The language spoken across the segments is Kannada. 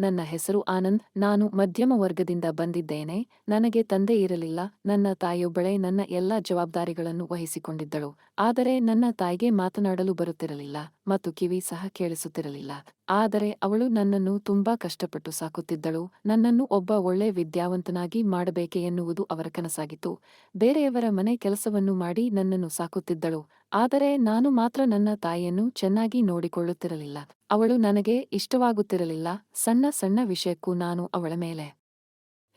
ನನ್ನ ಹೆಸರು ಆನಂದ್, ನಾನು ಮಧ್ಯಮ ವರ್ಗದಿಂದ ಬಂದಿದ್ದೇನೆ, ನನಗೆ ತಂದೆ ಇರಲಿಲ್ಲ, ನನ್ನ ತಾಯಿಯೊಬ್ಬಳೆ ನನ್ನ ಎಲ್ಲಾ ಜವಾಬ್ದಾರಿಗಳನ್ನು ವಹಿಸಿಕೊಂಡಿದ್ದಳು, ಆದರೆ ನನ್ನ ತಾಯಿಗೆ ಮಾತನಾಡಲು ಬರುತ್ತಿರಲಿಲ್ಲ ಮತ್ತು ಕಿವಿ ಸಹ ಕೇಳಿಸುತ್ತಿರಲಿಲ್ಲ, ಆದರೆ ಅವಳು ನನ್ನನ್ನು ತುಂಬಾ ಕಷ್ಟಪಟ್ಟು ಸಾಕುತ್ತಿದ್ದಳು, ನನ್ನನ್ನು ಒಬ್ಬ ಒಳ್ಳೆ ವಿದ್ಯಾವಂತನಾಗಿ ಮಾಡಬೇಕೆ ಎನ್ನುವುದು ಅವರ ಕನಸಾಗಿತ್ತು, ಬೇರೆಯವರ ಮನೆ ಕೆಲಸವನ್ನು ಮಾಡಿ ನನ್ನನ್ನು ಸಾಕುತ್ತಿದ್ದಳು ಆದರೆ ನಾನು ಮಾತ್ರ ನನ್ನ ತಾಯಿಯನ್ನು ಚೆನ್ನಾಗಿ ನೋಡಿಕೊಳ್ಳುತ್ತಿರಲಿಲ್ಲ. ಅವಳು ನನಗೆ ಇಷ್ಟವಾಗುತ್ತಿರಲಿಲ್ಲ. ಸಣ್ಣ ಸಣ್ಣ ವಿಷಯಕ್ಕೂ ನಾನು ಅವಳ ಮೇಲೆ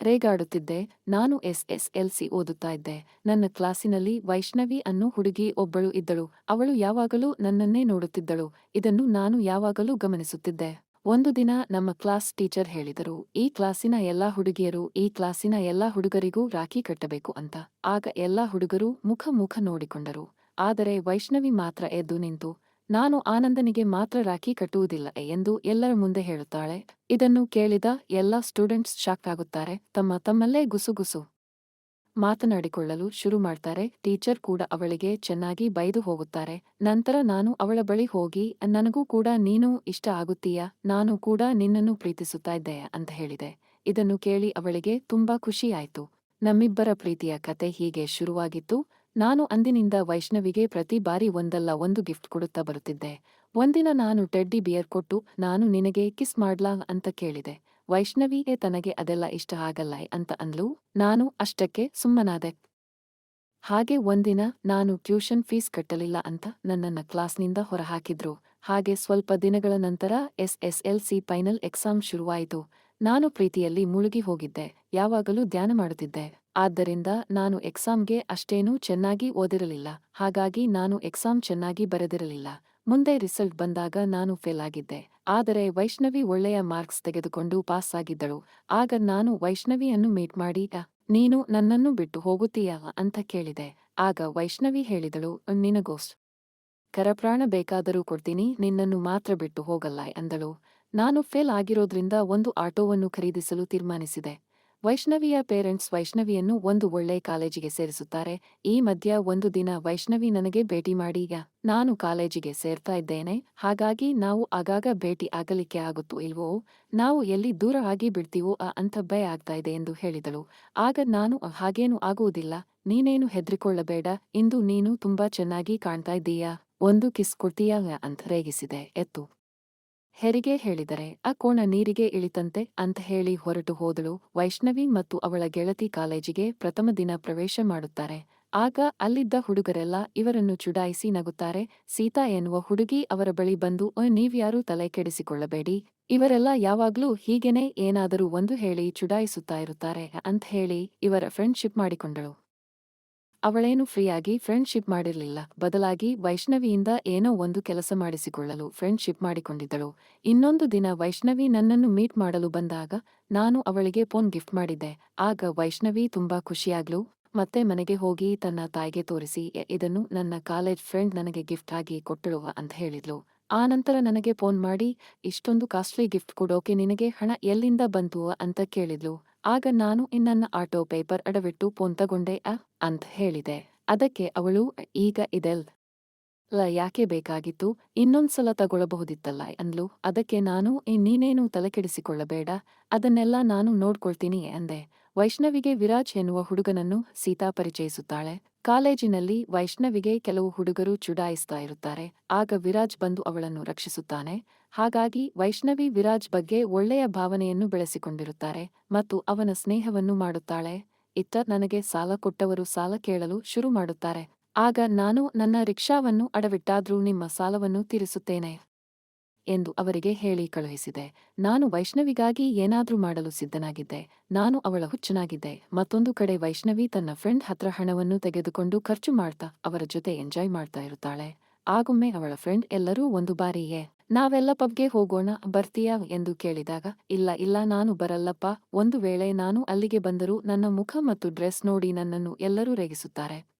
ರೇಗಾಡುತ್ತಿದ್ದೆ. ನಾನು ಎಸ್ ಎಸ್ ಎಲ್ ಸಿ ಓದುತ್ತಾ ಇದ್ದೆ. ನನ್ನ ಕ್ಲಾಸಿನಲ್ಲಿ ವೈಷ್ಣವಿ ಅನ್ನೋ ಹುಡುಗಿ ಒಬ್ಬಳು ಇದ್ದಳು. ಅವಳು ಯಾವಾಗಲೂ ನನ್ನನ್ನೇ ನೋಡುತ್ತಿದ್ದಳು. ಇದನ್ನು ನಾನು ಯಾವಾಗಲೂ ಗಮನಿಸುತ್ತಿದ್ದೆ. ಒಂದು ದಿನ ನಮ್ಮ ಕ್ಲಾಸ್ ಟೀಚರ್ ಹೇಳಿದರು, ಈ ಕ್ಲಾಸಿನ ಎಲ್ಲಾ ಹುಡುಗಿಯರು ಈ ಕ್ಲಾಸಿನ ಎಲ್ಲಾ ಹುಡುಗರಿಗೂ ರಾಖಿ ಕಟ್ಟಬೇಕು ಅಂತ. ಆಗ ಎಲ್ಲಾ ಹುಡುಗರು ಮುಖ ಮುಖ ನೋಡಿಕೊಂಡರು. ಆದರೆ ವೈಷ್ಣವಿ ಮಾತ್ರ ಎದ್ದು ನಿಂತು, ನಾನು ಆನಂದನಿಗೆ ಮಾತ್ರ ರಾಖಿ ಕಟ್ಟುವುದಿಲ್ಲ ಎಂದು ಎಲ್ಲರ ಮುಂದೆ ಹೇಳುತ್ತಾಳೆ. ಇದನ್ನು ಕೇಳಿದ ಎಲ್ಲ ಸ್ಟೂಡೆಂಟ್ಸ್ ಶಾಕ್ ಆಗುತ್ತಾರೆ ತಮ್ಮ ತಮ್ಮಲ್ಲೇ ಗುಸುಗುಸು ಮಾತನಾಡಿಕೊಳ್ಳಲು ಶುರು ಮಾಡ್ತಾರೆ. ಟೀಚರ್ ಕೂಡ ಅವಳಿಗೆ ಚೆನ್ನಾಗಿ ಬೈದು ಹೋಗುತ್ತಾರೆ. ನಂತರ ನಾನು ಅವಳ ಬಳಿ ಹೋಗಿ, ನನಗೂ ಕೂಡ ನೀನು ಇಷ್ಟ ಆಗುತ್ತೀಯಾ? ನಾನು ಕೂಡ ನಿನ್ನನ್ನು ಪ್ರೀತಿಸುತ್ತಾ ಇದ್ದೆ ಅಂತ ಹೇಳಿದೆ. ಇದನ್ನು ಕೇಳಿ ಅವಳಿಗೆ ತುಂಬಾ ಖುಷಿಯಾಯಿತು. ನಮ್ಮಿಬ್ಬರ ಪ್ರೀತಿಯ ಕತೆ ಹೀಗೆ ಶುರುವಾಗಿತ್ತು. ನಾನು ಅಂದಿನಿಂದ ವೈಷ್ಣವಿಗೆ ಪ್ರತಿ ಬಾರಿ ಒಂದಲ್ಲ ಒಂದು ಗಿಫ್ಟ್ ಕೊಡುತ್ತಾ ಬರುತ್ತಿದ್ದೆ. ಒಂದಿನ ನಾನು ಟೆಡ್ಡಿ ಬಿಯರ್ ಕೊಟ್ಟು, ನಾನು ನಿನಗೆ ಕಿಸ್ ಮಾಡ್ಲಾ? ಅಂತ ಕೇಳಿದೆ. ವೈಷ್ಣವಿಗೆ ತನಗೆ, ಅದೆಲ್ಲ ಇಷ್ಟ ಆಗಲ್ಲ ಅಂತ ಅಂದ್ಲು. ನಾನು ಅಷ್ಟಕ್ಕೆ ಸುಮ್ಮನಾದೆ. ಹಾಗೆ ಒಂದಿನ ನಾನು ಟ್ಯೂಷನ್ ಫೀಸ್ ಕಟ್ಟಲಿಲ್ಲ ಅಂತ ನನ್ನನ್ನ ಕ್ಲಾಸ್ನಿಂದ ಹೊರಹಾಕಿದ್ರು. ಹಾಗೆ ಸ್ವಲ್ಪ ದಿನಗಳ ನಂತರ ಎಸ್ ಫೈನಲ್ ಎಕ್ಸಾಮ್ ಶುರುವಾಯಿತು. ನಾನು ಪ್ರೀತಿಯಲ್ಲಿ ಮುಳುಗಿ ಹೋಗಿದ್ದೆ. ಯಾವಾಗಲೂ ಧ್ಯಾನ ಮಾಡುತ್ತಿದ್ದೆ. ಆದ್ದರಿಂದ ನಾನು ಎಕ್ಸಾಮ್ಗೆ ಅಷ್ಟೇನೂ ಚೆನ್ನಾಗಿ ಓದಿರಲಿಲ್ಲ. ಹಾಗಾಗಿ ನಾನು ಎಕ್ಸಾಮ್ ಚೆನ್ನಾಗಿ ಬರೆದಿರಲಿಲ್ಲ. ಮುಂದೆ ರಿಸಲ್ಟ್ ಬಂದಾಗ ನಾನು ಫೇಲ್ ಆಗಿದ್ದೆ. ಆದರೆ ವೈಷ್ಣವಿ ಒಳ್ಳೆಯ ಮಾರ್ಕ್ಸ್ ತೆಗೆದುಕೊಂಡು ಪಾಸ್ ಆಗಿದ್ದಳು. ಆಗ ನಾನು ವೈಷ್ಣವಿಯನ್ನು ಮೀಟ್ ಮಾಡಿ ನೀನು ನನ್ನನ್ನು ಬಿಟ್ಟು ಹೋಗುತ್ತೀಯಾ ಅಂತ ಕೇಳಿದೆ. ಆಗ ವೈಷ್ಣವಿ ಹೇಳಿದಳು, ನಿನಗೋಸ್ ಕರಪ್ರಾಣ ಬೇಕಾದರೂ ಕೊಡ್ತೀನಿ, ನಿನ್ನನ್ನು ಮಾತ್ರ ಬಿಟ್ಟು ಹೋಗಲ್ಲ ಅಂದಳು. ನಾನು ಫೇಲ್ ಆಗಿರೋದ್ರಿಂದ ಒಂದು ಆಟೋವನ್ನು ಖರೀದಿಸಲು ತೀರ್ಮಾನಿಸಿದೆ. ವೈಷ್ಣವಿಯ ಪೇರೆಂಟ್ಸ್ ವೈಷ್ಣವಿಯನ್ನು ಒಂದು ಒಳ್ಳೆ ಕಾಲೇಜಿಗೆ ಸೇರಿಸುತ್ತಾರೆ. ಈ ಮಧ್ಯ ಒಂದು ದಿನ ವೈಷ್ಣವಿ ನನಗೆ ಭೇಟಿ ಮಾಡೀಗ ನಾನು ಕಾಲೇಜಿಗೆ ಸೇರ್ತಾ ಇದ್ದೇನೆ. ಹಾಗಾಗಿ ನಾವು ಆಗಾಗ ಭೇಟಿ ಆಗಲಿಕ್ಕೆ ಆಗುತ್ತೋ ಇಲ್ವೋ? ನಾವು ಎಲ್ಲಿ ದೂರ ಆಗಿ ಬಿಡ್ತೀವೋ ಆ ಅಂತ ಭಯ ಆಗ್ತಾ ಇದೆ ಎಂದು ಹೇಳಿದಳು. ಆಗ ನಾನು, ಹಾಗೇನು ಆಗುವುದಿಲ್ಲ. ನೀನೇನು ಹೆದ್ರಿಕೊಳ್ಳಬೇಡ. ಇಂದು ನೀನು ತುಂಬಾ ಚೆನ್ನಾಗಿ ಕಾಣ್ತಾ ಇದ್ದೀಯಾ? ಒಂದು ಕಿಸ್ ಕೊಡ್ತೀಯಾ? ಅಂತ ರೇಗಿಸಿದೆ. ಎತ್ತು. ಹೆರಿಗೆ ಹೇಳಿದರೆ ಆ ಕೋಣ ನೀರಿಗೆ ಇಳಿತಂತೆ ಅಂತ ಹೇಳಿ ಹೊರಟು ಹೋದಳು. ವೈಷ್ಣವಿ ಮತ್ತು ಅವಳ ಗೆಳತಿ ಕಾಲೇಜಿಗೆ ಪ್ರಥಮ ದಿನ ಪ್ರವೇಶ ಮಾಡುತ್ತಾರೆ. ಆಗ ಅಲ್ಲಿದ್ದ ಹುಡುಗರೆಲ್ಲ ಇವರನ್ನು ಚುಡಾಯಿಸಿ ನಗುತ್ತಾರೆ. ಸೀತಾ ಎನ್ನುವ ಹುಡುಗಿ ಅವರ ಬಳಿ ಬಂದು "ಓ, ನೀವ್ಯಾರೂ ತಲೆ ಕೆಡಿಸಿಕೊಳ್ಳಬೇಡಿ. ಇವರೆಲ್ಲ ಯಾವಾಗ್ಲೂ ಹೀಗೇನೆ ಏನಾದರೂ ಒಂದು ಹೇಳಿ ಚುಡಾಯಿಸುತ್ತಾ ಇರುತ್ತಾರೆ ಅಂತ ಹೇಳಿ ಇವರ ಫ್ರೆಂಡ್ಶಿಪ್ ಮಾಡಿಕೊಂಡಳು. ಅವಳೇನು ಫ್ರೀಯಾಗಿ ಫ್ರೆಂಡ್ಶಿಪ್ ಮಾಡಿರಲಿಲ್ಲ. ಬದಲಾಗಿ ವೈಷ್ಣವಿಯಿಂದ ಏನೋ ಒಂದು ಕೆಲಸ ಮಾಡಿಸಿಕೊಳ್ಳಲು ಫ್ರೆಂಡ್ಶಿಪ್ ಮಾಡಿಕೊಂಡಿದ್ದಳು. ಇನ್ನೊಂದು ದಿನ ವೈಷ್ಣವಿ ನನ್ನನ್ನು ಮೀಟ್ ಮಾಡಲು ಬಂದಾಗ ನಾನು ಅವಳಿಗೆ ಫೋನ್ ಗಿಫ್ಟ್ ಮಾಡಿದ್ದೆ. ಆಗ ವೈಷ್ಣವಿ ತುಂಬಾ ಖುಷಿಯಾಗ್ಲು. ಮತ್ತೆ ಮನೆಗೆ ಹೋಗಿ ತನ್ನ ತಾಯಿಗೆ ತೋರಿಸಿ ಇದನ್ನು ನನ್ನ ಕಾಲೇಜ್ ಫ್ರೆಂಡ್ ನನಗೆ ಗಿಫ್ಟ್ ಆಗಿ ಕೊಟ್ಟಳುವ ಅಂತ ಹೇಳಿದ್ಲು. ಆ ನಂತರ ನನಗೆ ಫೋನ್ ಮಾಡಿ, ಇಷ್ಟೊಂದು ಕಾಸ್ಟ್ಲಿ ಗಿಫ್ಟ್ ಕೊಡೋಕೆ ನಿನಗೆ ಹಣ ಎಲ್ಲಿಂದ ಬಂತು? ಅಂತ ಕೇಳಿದ್ಲು. ಆಗ ನಾನು ಇನ್ನನ್ನ ಆಟೋ ಪೇಪರ್ ಅಡವಿಟ್ಟು ಪೋಂತಗೊಂಡೆ ತಗೊಂಡೆ ಅ ಅಂತ ಹೇಳಿದೆ. ಅದಕ್ಕೆ ಅವಳು ಈಗ ಇದೆಲ್. ಲ ಯಾಕೆ ಬೇಕಾಗಿತ್ತು? ಇನ್ನೊಂದ್ಸಲ ತಗೊಳ್ಳಬಹುದಿತ್ತಲ್ಲ ಅಂದ್ಲು. ಅದಕ್ಕೆ ನಾನು "ಏ, ನೀನೇನು ತಲೆಕೆಡಿಸಿಕೊಳ್ಳಬೇಡ ಅದನ್ನೆಲ್ಲ ನಾನು ನೋಡ್ಕೊಳ್ತೀನಿ ಅಂದೆ. ವೈಷ್ಣವಿಗೆ ವಿರಾಜ್ ಎನ್ನುವ ಹುಡುಗನನ್ನು ಸೀತಾ ಪರಿಚಯಿಸುತ್ತಾಳೆ. ಕಾಲೇಜಿನಲ್ಲಿ ವೈಷ್ಣವಿಗೆ ಕೆಲವು ಹುಡುಗರು ಚುಡಾಯಿಸ್ತಾ ಇರುತ್ತಾರೆ. ಆಗ ವಿರಾಜ್ ಬಂದು ಅವಳನ್ನು ರಕ್ಷಿಸುತ್ತಾನೆ. ಹಾಗಾಗಿ ವೈಷ್ಣವಿ ವಿರಾಜ್ ಬಗ್ಗೆ ಒಳ್ಳೆಯ ಭಾವನೆಯನ್ನು ಬೆಳೆಸಿಕೊಂಡಿರುತ್ತಾರೆ ಮತ್ತು ಅವನ ಸ್ನೇಹವನ್ನು ಮಾಡುತ್ತಾಳೆ. ಇತ್ತ ನನಗೆ ಸಾಲ ಕೊಟ್ಟವರು ಸಾಲ ಕೇಳಲು ಶುರು ಮಾಡುತ್ತಾರೆ. ಆಗ ನಾನು ನನ್ನ ರಿಕ್ಷಾವನ್ನು ಅಡವಿಟ್ಟಾದ್ರೂ ನಿಮ್ಮ ಸಾಲವನ್ನು ತೀರಿಸುತ್ತೇನೆ. ಎಂದು ಅವರಿಗೆ ಹೇಳಿ ಕಳುಹಿಸಿದೆ. ನಾನು ವೈಷ್ಣವಿಗಾಗಿ ಏನಾದ್ರೂ ಮಾಡಲು ಸಿದ್ಧನಾಗಿದ್ದೆ. ನಾನು ಅವಳ ಹುಚ್ಚನಾಗಿದ್ದೆ. ಮತ್ತೊಂದು ಕಡೆ ವೈಷ್ಣವಿ ತನ್ನ ಫ್ರೆಂಡ್ ಹತ್ರ ಹಣವನ್ನು ತೆಗೆದುಕೊಂಡು ಖರ್ಚು ಮಾಡ್ತಾ, ಅವರ ಜೊತೆ ಎಂಜಾಯ್ ಮಾಡ್ತಾ ಇರುತ್ತಾಳೆ. ಆಗೊಮ್ಮೆ ಅವಳ ಫ್ರೆಂಡ್ ಎಲ್ಲರೂ ಒಂದು ಬಾರಿಯೇ, ನಾವೆಲ್ಲ ಪಬ್ಗೆ ಹೋಗೋಣ, ಬರ್ತೀಯಾ? ಎಂದು ಕೇಳಿದಾಗ, ಇಲ್ಲ ಇಲ್ಲ, ನಾನು ಬರಲ್ಲಪ್ಪ. ಒಂದು ವೇಳೆ ನಾನು ಅಲ್ಲಿಗೆ ಬಂದರೂ ನನ್ನ ಮುಖ ಮತ್ತು ಡ್ರೆಸ್ ನೋಡಿ ನನ್ನನ್ನು ಎಲ್ಲರೂ ರೇಗಿಸುತ್ತಾರೆ.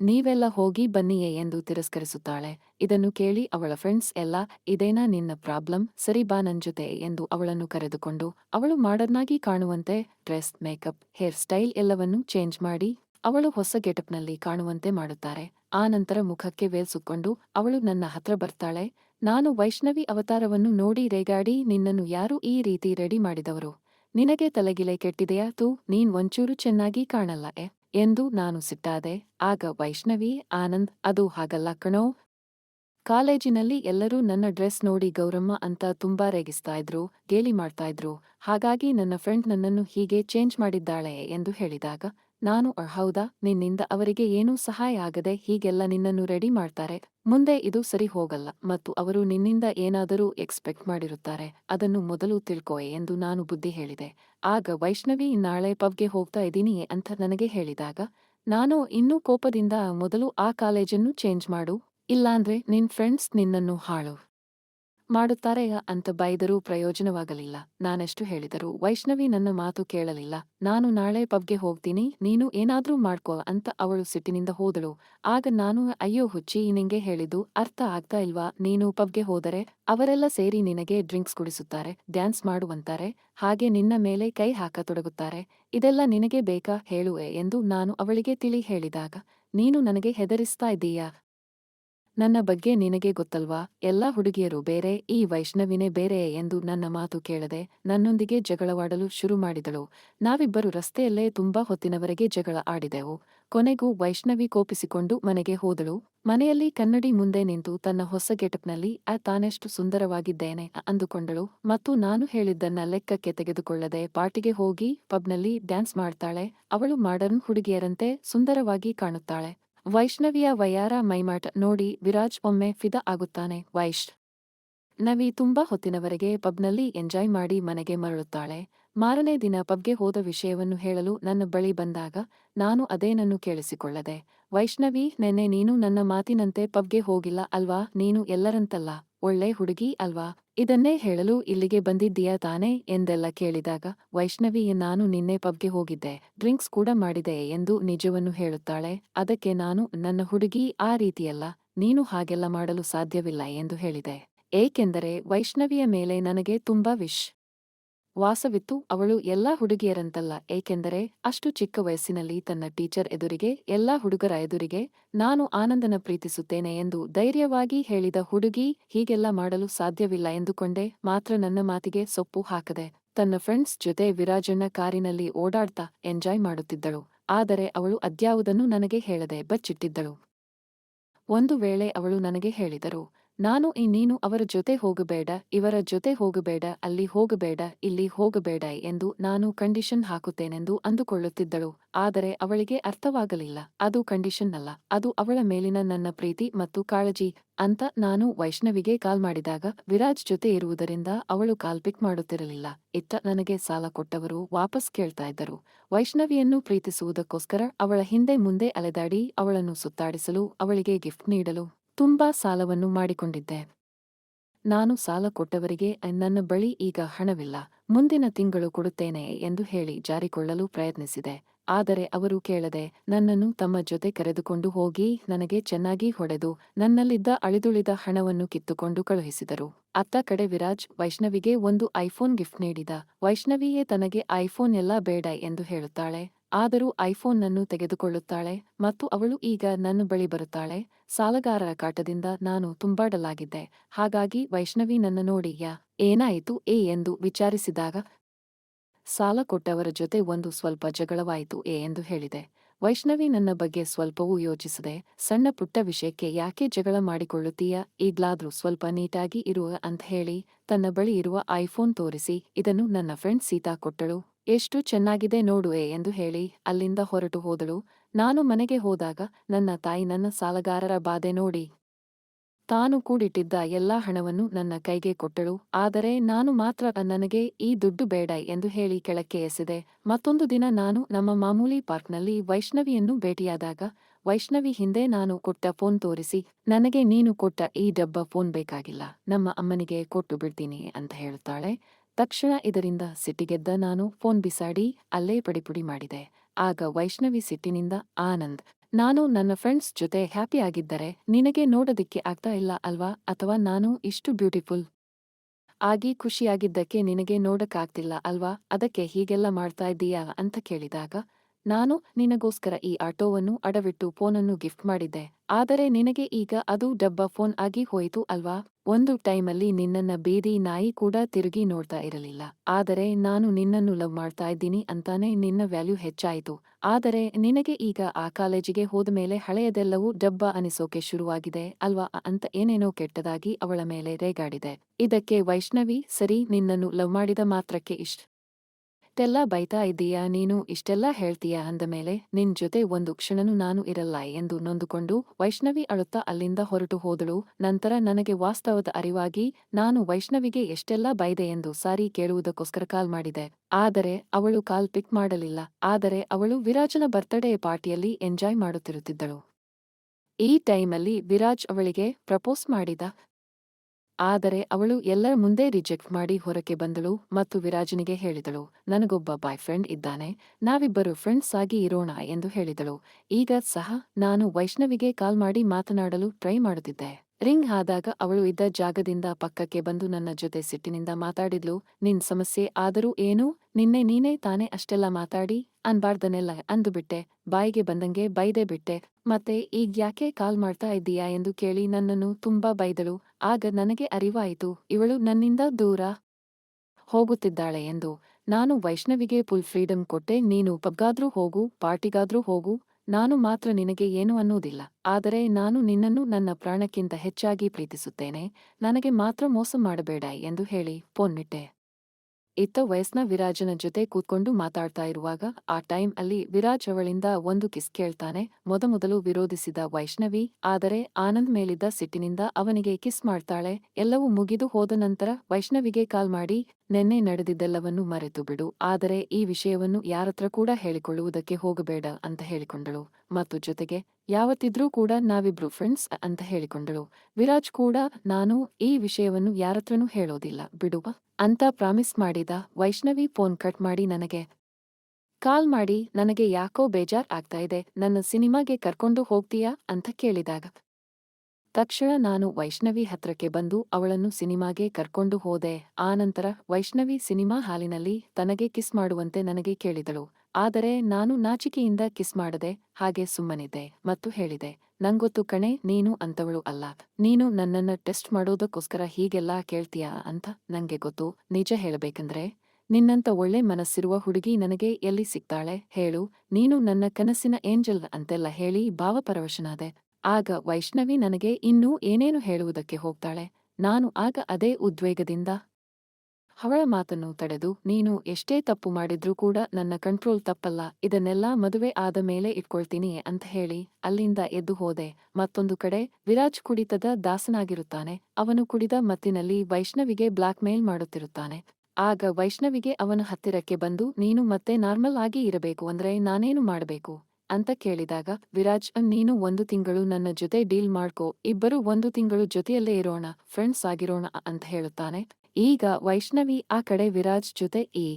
ನೀವೆಲ್ಲ ಹೋಗಿ ಬನ್ನಿಯೇ ಎಂದು ತಿರಸ್ಕರಿಸುತ್ತಾಳೆ. ಇದನ್ನು ಕೇಳಿ ಅವಳ ಫ್ರೆಂಡ್ಸ್ ಎಲ್ಲ, ಇದೇನಾ ನಿನ್ನ ಪ್ರಾಬ್ಲಮ್ ಸರಿ ಬಾ ನನ್ ಜೊತೆ ಎಂದು ಅವಳನ್ನು ಕರೆದುಕೊಂಡು, ಅವಳು ಮಾಡರ್ನಾಗಿ ಕಾಣುವಂತೆ ಡ್ರೆಸ್ ಮೇಕಪ್ ಹೇರ್ ಸ್ಟೈಲ್ ಎಲ್ಲವನ್ನೂ ಚೇಂಜ್ ಮಾಡಿ ಅವಳು ಹೊಸ ಗೆಟಪ್ನಲ್ಲಿ ಕಾಣುವಂತೆ ಮಾಡುತ್ತಾರೆ. ಆ ನಂತರ ಮುಖಕ್ಕೆ ವೇಲ್ಸುಕೊಂಡು, ಅವಳು ನನ್ನ ಹತ್ರ ಬರ್ತಾಳೆ. ನಾನು ವೈಷ್ಣವಿ ಅವತಾರವನ್ನು ನೋಡಿ ರೇಗಾಡಿ ನಿನ್ನನ್ನು ಯಾರು ಈ ರೀತಿ ರೆಡಿ ಮಾಡಿದವರು? ನಿನಗೆ ತಲೆಗಿಲೆ ಕೆಟ್ಟಿದೆಯಾ? ತೂ, ನೀನ್ ಒಂಚೂರು ಚೆನ್ನಾಗಿ ಕಾಣಲ್ಲ, ಎ? ಎಂದು ನಾನು ಸಿಟ್ಟಾದೆ, ಆಗ ವೈಷ್ಣವಿ, ಆನಂದ್, ಅದು ಹಾಗಲ್ಲ ಕಣೋ. ಕಾಲೇಜಿನಲ್ಲಿ ಎಲ್ಲರೂ ನನ್ನ ಡ್ರೆಸ್ ನೋಡಿ ಗೌರಮ್ಮ ಅಂತ ತುಂಬಾ ರೇಗಿಸ್ತಾ ಇದ್ರು, ಗೇಲಿ ಮಾಡ್ತಾ ಇದ್ರು, ಹಾಗಾಗಿ ನನ್ನ ಫ್ರೆಂಡ್ ನನ್ನನ್ನು ಹೀಗೆ ಚೇಂಜ್ ಮಾಡಿದ್ದಾಳೆ ಎಂದು ಹೇಳಿದಾಗ ನಾನು "ಅಹ್, ಹೌದಾ? ನಿನ್ನಿಂದ ಅವರಿಗೆ ಏನೂ ಸಹಾಯ ಆಗದೆ ಹೀಗೆಲ್ಲ ನಿನ್ನನ್ನು ರೆಡಿ ಮಾಡ್ತಾರೆ. ಮುಂದೆ ಇದು ಸರಿ ಹೋಗಲ್ಲ ಮತ್ತು ಅವರು ನಿನ್ನಿಂದ ಏನಾದರೂ ಎಕ್ಸ್ಪೆಕ್ಟ್ ಮಾಡಿರುತ್ತಾರೆ. ಅದನ್ನು ಮೊದಲು ತಿಳ್ಕೋಯೆ ಎಂದು ನಾನು ಬುದ್ಧಿ ಹೇಳಿದೆ. ಆಗ ವೈಷ್ಣವಿ ನಾಳೆ ಪಬ್ಗೆ ಹೋಗ್ತಾ ಇದ್ದೀನಿ ಅಂತ ನನಗೆ ಹೇಳಿದಾಗ ನಾನು ಇನ್ನೂ ಕೋಪದಿಂದ ಮೊದಲು ಆ ಕಾಲೇಜನ್ನು ಚೇಂಜ್ ಮಾಡು. ಇಲ್ಲಾಂದ್ರೆ ನಿನ್ ಫ್ರೆಂಡ್ಸ್ ನಿನ್ನನ್ನು ಹಾಳು. ಮಾಡುತ್ತಾರೆ ಅಂತ ಬೈದರೂ ಪ್ರಯೋಜನವಾಗಲಿಲ್ಲ. ನಾನೆಷ್ಟು ಹೇಳಿದರೂ, ವೈಷ್ಣವಿ ನನ್ನ ಮಾತು ಕೇಳಲಿಲ್ಲ. ನಾನು ನಾಳೆ ಪಬ್ಗೆ ಹೋಗ್ತೀನಿ, ನೀನು ಏನಾದ್ರೂ ಮಾಡ್ಕೋ ಅಂತ ಅವಳು ಸಿಟ್ಟಿನಿಂದ ಹೋದಳು. ಆಗ ನಾನು, ಅಯ್ಯೋ ಹುಚ್ಚಿ, ನಿಂಗೆ ಹೇಳಿದ್ದು ಅರ್ಥ ಆಗ್ತಾ ಇಲ್ವಾ? ನೀನು ಪಬ್ಗೆ ಹೋದರೆ ಅವರೆಲ್ಲ ಸೇರಿ ನಿನಗೆ ಡ್ರಿಂಕ್ಸ್ ಕುಡಿಸುತ್ತಾರೆ, ಡ್ಯಾನ್ಸ್ ಮಾಡುವಂತಾರೆ, ಹಾಗೆ ನಿನ್ನ ಮೇಲೆ ಕೈ ಹಾಕತೊಡಗುತ್ತಾರೆ. ಇದೆಲ್ಲ ನಿನಗೆ ಬೇಕಾ ಹೇಳುವೆ ಎಂದು ನಾನು ಅವಳಿಗೆ ತಿಳಿ ಹೇಳಿದಾಗ, ನೀನು ನನಗೆ ಹೆದರಿಸ್ತಾ ಇದ್ದೀಯಾ? ನನ್ನ ಬಗ್ಗೆ ನಿನಗೆ ಗೊತ್ತಲ್ವಾ? ಎಲ್ಲ ಹುಡುಗಿಯರು ಬೇರೆ, ಈ ವೈಷ್ಣವಿನೇ ಬೇರೆ ಎಂದು ನನ್ನ ಮಾತು ಕೇಳದೆ ನನ್ನೊಂದಿಗೆ ಜಗಳವಾಡಲು ಶುರು ಮಾಡಿದಳು. ನಾವಿಬ್ಬರು ರಸ್ತೆಯಲ್ಲೇ ತುಂಬಾ ಹೊತ್ತಿನವರೆಗೆ ಜಗಳ ಆಡಿದೆವು. ಕೊನೆಗೂ ವೈಷ್ಣವಿ ಕೋಪಿಸಿಕೊಂಡು ಮನೆಗೆ ಹೋದಳು. ಮನೆಯಲ್ಲಿ ಕನ್ನಡಿ ಮುಂದೆ ನಿಂತು ತನ್ನ ಹೊಸ ಗೆಟಪ್ನಲ್ಲಿ ಆ ತಾನೆಷ್ಟು ಸುಂದರವಾಗಿದ್ದೇನೆ ಅಂದುಕೊಂಡಳು ಮತ್ತು ನಾನು ಹೇಳಿದ್ದನ್ನ ಲೆಕ್ಕಕ್ಕೆ ತೆಗೆದುಕೊಳ್ಳದೆ ಪಾರ್ಟಿಗೆ ಹೋಗಿ ಪಬ್ನಲ್ಲಿ ಡ್ಯಾನ್ಸ್ ಮಾಡ್ತಾಳೆ. ಅವಳು ಮಾಡರ್ನ್ ಹುಡುಗಿಯರಂತೆ ಸುಂದರವಾಗಿ ಕಾಣುತ್ತಾಳೆ. ವೈಷ್ಣವಿಯ ವಯಾರ ಮೈಮಾಟ ನೋಡಿ ವಿರಾಜ್ ಒಮ್ಮೆ ಫಿದಾ ಆಗುತ್ತಾನೆ ವೈಶ್. ನವಿ ತುಂಬಾ ಹೊತ್ತಿನವರೆಗೆ ಪಬ್ನಲ್ಲಿ ಎಂಜಾಯ್ ಮಾಡಿ ಮನೆಗೆ ಮರಳುತ್ತಾಳೆ. ಮಾರನೇ ದಿನ ಪಬ್ಗೆ ಹೋದ ವಿಷಯವನ್ನು ಹೇಳಲು ನನ್ನ ಬಳಿ ಬಂದಾಗ ನಾನು ಅದೇನನ್ನು ಕೇಳಿಸಿಕೊಳ್ಳದೆ, ವೈಷ್ಣವಿ, ನೆನ್ನೆ ನೀನು ನನ್ನ ಮಾತಿನಂತೆ ಪಬ್ಗೆ ಹೋಗಿಲ್ಲ ಅಲ್ವಾ, ನೀನು ಎಲ್ಲರಂತಲ್ಲ. ಒಳ್ಳೆ ಹುಡುಗಿ ಅಲ್ವಾ? ಇದನ್ನೇ ಹೇಳಲು ಇಲ್ಲಿಗೆ ಬಂದಿದ್ದೀಯಾ ತಾನೇ? ಎಂದೆಲ್ಲ ಕೇಳಿದಾಗ ವೈಷ್ಣವಿ, ನಾನು ನಿನ್ನೆ ಪಬ್ಗೆ ಹೋಗಿದ್ದೆ. ಡ್ರಿಂಕ್ಸ್ ಕೂಡ ಮಾಡಿದೆ ಎಂದು ನಿಜವನ್ನು ಹೇಳುತ್ತಾಳೆ. ಅದಕ್ಕೆ ನಾನು, ನನ್ನ ಹುಡುಗಿ ಆ ರೀತಿಯಲ್ಲ. ನೀನು ಹಾಗೆಲ್ಲ ಮಾಡಲು ಸಾಧ್ಯವಿಲ್ಲ ಎಂದು ಹೇಳಿದೆ. ಏಕೆಂದರೆ ವೈಷ್ಣವಿಯ ಮೇಲೆ ನನಗೆ ತುಂಬಾ ವಿಶ್. ವಾಸವಿತ್ತು ಅವಳು ಎಲ್ಲಾ ಹುಡುಗಿಯರಂತಲ್ಲ, ಏಕೆಂದರೆ ಅಷ್ಟು ಚಿಕ್ಕ ವಯಸ್ಸಿನಲ್ಲಿ ತನ್ನ ಟೀಚರ್ ಎದುರಿಗೆ, ಎಲ್ಲಾ ಹುಡುಗರ ಎದುರಿಗೆ ನಾನು ಆನಂದನ ಪ್ರೀತಿಸುತ್ತೇನೆ ಎಂದು ಧೈರ್ಯವಾಗಿ ಹೇಳಿದ ಹುಡುಗಿ ಹೀಗೆಲ್ಲ ಮಾಡಲು ಸಾಧ್ಯವಿಲ್ಲ ಎಂದುಕೊಂಡೆ ಮಾತ್ರ ನನ್ನ ಮಾತಿಗೆ ಸೊಪ್ಪು ಹಾಕದೆ ತನ್ನ ಫ್ರೆಂಡ್ಸ್ ಜೊತೆ ವಿರಾಜಣ್ಣ ಕಾರಿನಲ್ಲಿ ಓಡಾಡ್ತಾ ಎಂಜಾಯ್ ಮಾಡುತ್ತಿದ್ದಳು. ಆದರೆ ಅವಳು ಅದ್ಯಾವುದನ್ನು ನನಗೆ ಹೇಳದೆ ಬಚ್ಚಿಟ್ಟಿದ್ದಳು. ಒಂದು ವೇಳೆ ಅವಳು ನನಗೆ ಹೇಳಿದರು ನಾನು ಇನ್ನೇನು ನೀನು ಅವರ ಜೊತೆ ಹೋಗಬೇಡ, ಇವರ ಜೊತೆ ಹೋಗಬೇಡ, ಅಲ್ಲಿ ಹೋಗಬೇಡ, ಇಲ್ಲಿ ಹೋಗಬೇಡ ಎಂದು ನಾನು ಕಂಡೀಷನ್ ಹಾಕುತ್ತೇನೆಂದು ಅಂದುಕೊಳ್ಳುತ್ತಿದ್ದಳು. ಆದರೆ ಅವಳಿಗೆ ಅರ್ಥವಾಗಲಿಲ್ಲ. ಅದು ಕಂಡೀಷನ್ ಅಲ್ಲ. ಅದು ಅವಳ ಮೇಲಿನ ನನ್ನ ಪ್ರೀತಿ ಮತ್ತು ಕಾಳಜಿ ಅಂತ ನಾನು ವೈಷ್ಣವಿಗೆ ಕಾಲ್ ಮಾಡಿದಾಗ ವಿರಾಜ್ ಜೊತೆ ಇರುವುದರಿಂದ ಅವಳು ಕಾಲ್ ಪಿಕ್ ಮಾಡುತ್ತಿರಲಿಲ್ಲ. ಇತ್ತ ನನಗೆ ಸಾಲ ಕೊಟ್ಟವರು ವಾಪಸ್ ಕೇಳ್ತಾ ಇದ್ದರು. ವೈಷ್ಣವಿಯನ್ನು ಪ್ರೀತಿಸುವುದಕ್ಕೋಸ್ಕರ ಅವಳ ಹಿಂದೆ ಮುಂದೆ ಅಲೆದಾಡಿ ಅವಳನ್ನು ಸುತ್ತಾಡಿಸಲು ಅವಳಿಗೆ ಗಿಫ್ಟ್ ನೀಡಲು ತುಂಬಾ ಸಾಲವನ್ನು ಮಾಡಿಕೊಂಡಿದ್ದೆ. ನಾನು ಸಾಲ ಕೊಟ್ಟವರಿಗೆ, ನನ್ನ ಬಳಿ ಈಗ ಹಣವಿಲ್ಲ. ಮುಂದಿನ ತಿಂಗಳು ಕೊಡುತ್ತೇನೆ ಎಂದು ಹೇಳಿ ಜಾರಿಕೊಳ್ಳಲು ಪ್ರಯತ್ನಿಸಿದೆ. ಆದರೆ ಅವರು ಕೇಳದೆ, ನನ್ನನ್ನು ತಮ್ಮ ಜೊತೆ ಕರೆದುಕೊಂಡು ಹೋಗಿ ನನಗೆ ಚೆನ್ನಾಗಿ ಹೊಡೆದು, ನನ್ನಲ್ಲಿದ್ದ ಅಳಿದುಳಿದ ಹಣವನ್ನು ಕಿತ್ತುಕೊಂಡು ಕಳುಹಿಸಿದರು. ಅತ್ತ ಕಡೆ ವಿರಾಜ್, ವೈಷ್ಣವಿಗೆ ಒಂದು ಐಫೋನ್ ಗಿಫ್ಟ್ ನೀಡಿದ. ವೈಷ್ಣವಿಯೇ ತನಗೆ ಐಫೋನ್ ಎಲ್ಲ ಬೇಡ ಎಂದು ಹೇಳುತ್ತಾಳೆ. ಆದರೂ ಐಫೋನ್ನನ್ನು ತೆಗೆದುಕೊಳ್ಳುತ್ತಾಳೆ ಮತ್ತು ಅವಳು ಈಗ ನನ್ನ ಬಳಿ ಬರುತ್ತಾಳೆ. ಸಾಲಗಾರರ ಕಾಟದಿಂದ ನಾನು ತುಂಬಾಡಲಾಗಿದ್ದೆ. ಹಾಗಾಗಿ ವೈಷ್ಣವಿ ನನ್ನ ನೋಡಿ, ಯಾ, ಏನಾಯಿತು, ಏ ಎಂದು ವಿಚಾರಿಸಿದಾಗ ಸಾಲ ಕೊಟ್ಟವರ ಜೊತೆ ಒಂದು ಸ್ವಲ್ಪ ಜಗಳವಾಯಿತು, ಏ ಎಂದು ಹೇಳಿದೆ. ವೈಷ್ಣವಿ ನನ್ನ ಬಗ್ಗೆ ಸ್ವಲ್ಪವೂ ಯೋಚಿಸದೆ, ಸಣ್ಣ ಪುಟ್ಟ ವಿಷಯಕ್ಕೆ ಯಾಕೆ ಜಗಳ ಮಾಡಿಕೊಳ್ಳುತ್ತೀಯ? ಈಗ್ಲಾದ್ರೂ ಸ್ವಲ್ಪ ನೀಟಾಗಿ ಇರುವ ಅಂತ ಹೇಳಿ, ತನ್ನ ಬಳಿ ಇರುವ ಐಫೋನ್ ತೋರಿಸಿ, ಇದನ್ನು ನನ್ನ ಫ್ರೆಂಡ್ ಸೀತಾ ಕೊಟ್ಟಳು. ಎಷ್ಟು ಚೆನ್ನಾಗಿದೆ ನೋಡುವೆ ಎಂದು ಹೇಳಿ ಅಲ್ಲಿಂದ ಹೊರಟು ಹೋದಳು. ನಾನು ಮನೆಗೆ ಹೋದಾಗ ನನ್ನ ತಾಯಿ ನನ್ನ ಸಾಲಗಾರರ ಬಾಧೆ ನೋಡಿ. ತಾನು ಕೂಡಿಟ್ಟಿದ್ದ ಎಲ್ಲಾ ಹಣವನ್ನು ನನ್ನ ಕೈಗೆ ಕೊಟ್ಟಳು. ಆದರೆ ನಾನು ಮಾತ್ರ ನನಗೆ ಈ ದುಡ್ಡು ಬೇಡ ಎಂದು ಹೇಳಿ ಕೆಳಕ್ಕೆ ಎಸೆದೆ. ಮತ್ತೊಂದು ದಿನ ನಾನು ನಮ್ಮ ಮಾಮೂಲಿ ಪಾರ್ಕ್ನಲ್ಲಿ ವೈಷ್ಣವಿಯನ್ನು ಭೇಟಿಯಾದಾಗ ವೈಷ್ಣವಿ ಹಿಂದೆ ನಾನು ಕೊಟ್ಟ ಫೋನ್ ತೋರಿಸಿ, ನನಗೆ ನೀನು ಕೊಟ್ಟ ಈ ಡಬ್ಬ ಫೋನ್ ಬೇಕಾಗಿಲ್ಲ. ನಮ್ಮ ಅಮ್ಮನಿಗೆ ಕೊಟ್ಟು ಬಿಡ್ತೀನಿ ಅಂತ ಹೇಳುತ್ತಾಳೆ ತಕ್ಷಣ ಇದರಿಂದ ಸಿಟ್ಟಿಗೆದ್ದ ನಾನು ಫೋನ್ ಬಿಸಾಡಿ ಅಲ್ಲೇ ಪಡಿಪುಡಿ ಮಾಡಿದೆ. ಆಗ ವೈಷ್ಣವಿ ಸಿಟ್ಟಿನಿಂದ ಆನಂದ್, ನಾನು ನನ್ನ ಫ್ರೆಂಡ್ಸ್ ಜೊತೆ ಹ್ಯಾಪಿ ಆಗಿದ್ದರೆ ನಿನಗೆ ನೋಡೋದಿಕ್ಕೆ ಆಗ್ತಾ ಇಲ್ಲ ಅಲ್ವಾ? ಅಥವಾ ನಾನು ಇಷ್ಟು ಬ್ಯೂಟಿಫುಲ್ ಆಗಿ ಖುಷಿಯಾಗಿದ್ದಕ್ಕೆ ನಿನಗೆ ನೋಡಕ್ಕಾಗ್ತಿಲ್ಲ ಅಲ್ವಾ? ಅದಕ್ಕೆ ಹೀಗೆಲ್ಲ ಮಾಡ್ತಾ ಇದ್ದೀಯಾ? ಅಂತ ಕೇಳಿದಾಗ ನಾನು ನಿನಗೋಸ್ಕರ ಈ ಆಟೋವನ್ನು ಅಡವಿಟ್ಟು ಫೋನನ್ನು ಗಿಫ್ಟ್ ಮಾಡಿದ್ದೆ. ಆದರೆ ನಿನಗೆ ಈಗ ಅದು ಡಬ್ಬ ಫೋನ್ ಆಗಿ ಹೋಯಿತು ಅಲ್ವಾ? ಒಂದು ಟೈಮಲ್ಲಿ ನಿನ್ನನ್ನ ಬೀದಿ ನಾಯಿ ಕೂಡ ತಿರುಗಿ ನೋಡ್ತಾ ಇರಲಿಲ್ಲ. ಆದರೆ ನಾನು ನಿನ್ನನ್ನು ಲವ್ ಮಾಡ್ತಾ ಇದ್ದೀನಿ ಅಂತಾನೆ ನಿನ್ನ ವ್ಯಾಲ್ಯೂ ಹೆಚ್ಚಾಯಿತು. ಆದರೆ ನಿನಗೆ ಈಗ ಆ ಕಾಲೇಜಿಗೆ ಹೋದ್ಮೇಲೆ ಹಳೆಯದೆಲ್ಲವೂ ಡಬ್ಬ ಅನಿಸೋಕೆ ಶುರುವಾಗಿದೆ ಅಲ್ವಾ ಅಂತ ಏನೇನೋ ಕೆಟ್ಟದಾಗಿ ಅವಳ ಮೇಲೆ ರೇಗಾಡಿದೆ. ಇದಕ್ಕೆ ವೈಷ್ಣವಿ, ಸರಿ ನಿನ್ನನ್ನು ಲವ್ ಮಾಡಿದ ಮಾತ್ರಕ್ಕೆ ಇಷ್ಟ. ಇಷ್ಟೆಲ್ಲ ಬೈತಾ ಇದ್ದೀಯಾ? ನೀನು ಇಷ್ಟೆಲ್ಲ ಹೇಳ್ತೀಯಾ? ಅಂದಮೇಲೆ ನಿನ್ ಜೊತೆ ಒಂದು ಕ್ಷಣನೂ ನಾನು ಇರಲ್ಲ ಎಂದು ನೊಂದುಕೊಂಡು ವೈಷ್ಣವಿ ಅಳುತ್ತಾ ಅಲ್ಲಿಂದ ಹೊರಟು ಹೋದಳು. ನಂತರ ನನಗೆ ವಾಸ್ತವದ ಅರಿವಾಗಿ, ನಾನು ವೈಷ್ಣವಿಗೆ ಎಷ್ಟೆಲ್ಲ ಬೈದೆ ಎಂದು ಸಾರಿ ಕೇಳುವುದಕ್ಕೋಸ್ಕರ ಕಾಲ್ ಮಾಡಿದೆ. ಆದರೆ, ಅವಳು ಕಾಲ್ ಪಿಕ್ ಮಾಡಲಿಲ್ಲ. ಆದರೆ, ಅವಳು ವಿರಾಜನ ಬರ್ತ್ಡೇ ಪಾರ್ಟಿಯಲ್ಲಿ ಎಂಜಾಯ್ ಮಾಡುತ್ತಿರುತ್ತಿದ್ದಳು. ಈ ಟೈಮಲ್ಲಿ ವಿರಾಜ್ ಅವಳಿಗೆ ಪ್ರಪೋಸ್ ಮಾಡಿದ ಆದರೆ ಅವಳು ಎಲ್ಲರ ಮುಂದೆ ರಿಜೆಕ್ಟ್ ಮಾಡಿ ಹೊರಕ್ಕೆ ಬಂದಳು ಮತ್ತು ವಿರಾಜನಿಗೆ ಹೇಳಿದಳು, ನನಗೊಬ್ಬ ಬಾಯ್ ಫ್ರೆಂಡ್ ಇದ್ದಾನೆ, ನಾವಿಬ್ಬರು ಫ್ರೆಂಡ್ಸ್ ಆಗಿ ಇರೋಣ ಎಂದು ಹೇಳಿದಳು. ಈಗ ಸಹ ನಾನು ವೈಷ್ಣವಿಗೆ ಕಾಲ್ ಮಾಡಿ ಮಾತನಾಡಲು ಟ್ರೈ ಮಾಡುತ್ತಿದ್ದೆ. ರಿಂಗ್ ಆದಾಗ ಅವಳು ಇದ್ದ ಜಾಗದಿಂದ ಪಕ್ಕಕ್ಕೆ ಬಂದು ನನ್ನ ಜೊತೆ ಸಿಟ್ಟಿನಿಂದ ಮಾತಾಡಿದ್ಲು, ನಿನ್ ಸಮಸ್ಯೆ ಆದರೂ ಏನು? ನಿನ್ನೆ ನೀನೇ ತಾನೇ ಅಷ್ಟೆಲ್ಲ ಮಾತಾಡಿ? ಅನ್ಬಾರ್ದನೆಲ್ಲ ಅಂದುಬಿಟ್ಟೆ, ಬಾಯಿಗೆ ಬಂದಂಗೆ ಬೈದೇ ಬಿಟ್ಟೆ, ಮತ್ತೆ ಈಗ ಯಾಕೆ ಕಾಲ್ ಮಾಡ್ತಾ ಇದ್ದೀಯಾ ಎಂದು ಕೇಳಿ ನನ್ನನ್ನು ತುಂಬಾ ಬೈದಳು, ಆಗ ನನಗೆ ಅರಿವಾಯಿತು, ಇವಳು ನನ್ನಿಂದ ದೂರ ಹೋಗುತ್ತಿದ್ದಾಳೆ ಎಂದು. ನಾನು ವೈಷ್ಣವಿಗೆ ಫುಲ್ ಫ್ರೀಡಂ ಕೊಟ್ಟೆ, ನೀನು ಪಬ್ಗಾದ್ರೂ ಹೋಗು, ಪಾರ್ಟಿಗಾದ್ರೂ ಹೋಗು ನಾನು ಮಾತ್ರ ನಿನಗೆ ಏನು ಅನ್ನುವುದಿಲ್ಲ ಆದರೆ ನಾನು ನಿನ್ನನ್ನು ನನ್ನ ಪ್ರಾಣಕ್ಕಿಂತ ಹೆಚ್ಚಾಗಿ ಪ್ರೀತಿಸುತ್ತೇನೆ, ನನಗೆ ಮಾತ್ರ ಮೋಸ ಮಾಡಬೇಡ ಎಂದು ಹೇಳಿ ಫೋನ್ನಿಟ್ಟೆ ಇತ್ತ ವಯಸ್ನ ವಿರಾಜನ ಜೊತೆ ಕೂತ್ಕೊಂಡು ಮಾತಾಡ್ತಾ ಇರುವಾಗ ಆ ಟೈಮ್ ಅಲ್ಲಿ ವಿರಾಜ್ ಅವಳಿಂದ ಒಂದು ಕಿಸ್ ಕೇಳ್ತಾನೆ ಮೊದಮೊದಲು ವಿರೋಧಿಸಿದ ವೈಷ್ಣವಿ, ಆದರೆ ಆನಂದ್ ಮೇಲಿದ್ದ ಸಿಟ್ಟಿನಿಂದ ಅವನಿಗೆ ಕಿಸ್ ಮಾಡ್ತಾಳೆ, ಎಲ್ಲವೂ ಮುಗಿದು ಹೋದ ನಂತರ ವೈಷ್ಣವಿಗೆ ಕಾಲ್ ಮಾಡಿ ನೆನ್ನೆ ನಡೆದಿದ್ದೆಲ್ಲವನ್ನೂ ಮರೆತು ಬಿಡು, ಆದರೆ ಈ ವಿಷಯವನ್ನು ಯಾರತ್ರ ಕೂಡ ಹೇಳಿಕೊಳ್ಳುವುದಕ್ಕೆ ಹೋಗಬೇಡ ಅಂತ ಹೇಳಿಕೊಂಡಳು. ಮತ್ತು ಜೊತೆಗೆ, ಯಾವತ್ತಿದ್ರೂ ಕೂಡ ನಾವಿಬ್ರು ಫ್ರೆಂಡ್ಸ್ ಅಂತ ಹೇಳಿಕೊಂಡಳು. ವಿರಾಜ್ ಕೂಡ, ನಾನು ಈ ವಿಷಯವನ್ನು ಯಾರತ್ರನೂ ಹೇಳೋದಿಲ್ಲ. ಬಿಡುವ, ಅಂತ ಪ್ರಾಮಿಸ್ ಮಾಡಿದ ವೈಷ್ಣವಿ ಫೋನ್ ಕಟ್ ಮಾಡಿ ನನಗೆ, ಕಾಲ್ ಮಾಡಿ, ನನಗೆ ಯಾಕೋ ಬೇಜಾರ್ ಆಗ್ತಾ ಇದೆ. ನನ್ನ ಸಿನಿಮಾಗೆ ಕರ್ಕೊಂಡು ಹೋಗ್ತೀಯಾ? ಅಂತ ಕೇಳಿದಾಗ ತಕ್ಷಣ ನಾನು ವೈಷ್ಣವಿ ಹತ್ರಕ್ಕೆ ಬಂದು ಅವಳನ್ನು ಸಿನಿಮಾಗೆ ಕರ್ಕೊಂಡು ಹೋದೆ. ಆ ನಂತರ ವೈಷ್ಣವಿ ಸಿನಿಮಾ ಹಾಲಿನಲ್ಲಿ ತನಗೆ ಕಿಸ್ ಮಾಡುವಂತೆ ನನಗೆ ಕೇಳಿದಳು. ಆದರೆ ನಾನು ನಾಚಿಕೆಯಿಂದ ಕಿಸ್ ಮಾಡದೆ ಹಾಗೆ ಸುಮ್ಮನಿದ್ದೆ ಮತ್ತು ಹೇಳಿದೆ, ನಂಗೊತ್ತು ಕಣೆ, ನೀನು ಅಂತವಳು ಅಲ್ಲ. ನೀನು ನನ್ನನ್ನ ಟೆಸ್ಟ್ ಮಾಡೋದಕ್ಕೋಸ್ಕರ ಹೀಗೆಲ್ಲಾ ಕೇಳ್ತೀಯಾ ಅಂತ ನಂಗೆ ಗೊತ್ತು. ನಿಜ ಹೇಳಬೇಕಂದ್ರೆ ನಿನ್ನಂತ ಒಳ್ಳೆ ಮನಸ್ಸಿರುವ ಹುಡುಗಿ ನನಗೆ ಎಲ್ಲಿ ಸಿಗ್ತಾಳೆ? ಹೇಳು. ನೀನು ನನ್ನ ಕನಸಿನ ಏಂಜಲ್ ಅಂತೆಲ್ಲ ಹೇಳಿ ಭಾವಪರವಶನಾದೆ. ಆಗ ವೈಷ್ಣವಿ ನನಗೆ ಇನ್ನೂ ಏನೇನು ಹೇಳುವುದಕ್ಕೆ ಹೋಗ್ತಾಳೆ? ನಾನು ಆಗ ಅದೇ ಉದ್ವೇಗದಿಂದ ಅವಳ ಮಾತನ್ನು ತಡೆದು, ನೀನು ಎಷ್ಟೇ ತಪ್ಪು ಮಾಡಿದ್ರೂ ಕೂಡ ನನ್ನ ಕಂಟ್ರೋಲ್ ತಪ್ಪಲ್ಲ, ಇದನ್ನೆಲ್ಲ ಮದುವೆ ಆದ ಮೇಲೆ ಇಟ್ಕೊಳ್ತೀನಿ ಅಂತ ಹೇಳಿ ಅಲ್ಲಿಂದ ಎದ್ದು ಹೋದೆ. ಮತ್ತೊಂದು ಕಡೆ ವಿರಾಜ್ ಕುಡಿತದ ದಾಸನಾಗಿರುತ್ತಾನೆ. ಅವನು ಕುಡಿದ ಮತ್ತಿನಲ್ಲಿ ವೈಷ್ಣವಿಗೆ ಬ್ಲಾಕ್ ಮೇಲ್ ಮಾಡುತ್ತಿರುತ್ತಾನೆ. ಆಗ ವೈಷ್ಣವಿಗೆ ಅವನ ಹತ್ತಿರಕ್ಕೆ ಬಂದು, ನೀನು ಮತ್ತೆ ನಾರ್ಮಲ್ ಆಗಿ ಇರಬೇಕು ಅಂದ್ರೆ ನಾನೇನು ಮಾಡಬೇಕು? ಅಂತ ಕೇಳಿದಾಗ, ವಿರಾಜ್ ನೀನು ಒಂದು ತಿಂಗಳು ನನ್ನ ಜೊತೆ ಡೀಲ್ ಮಾಡ್ಕೋ, ಇಬ್ಬರು ಒಂದು ತಿಂಗಳು ಜೊತೆಯಲ್ಲೇ ಇರೋಣ, ಫ್ರೆಂಡ್ಸ್ ಆಗಿರೋಣ ಅಂತ ಹೇಳುತ್ತಾನೆ. ಈಗ ವೈಷ್ಣವಿ ಆ ಕಡೆ ವಿರಾಜ್ ಜೊತೆ ಈ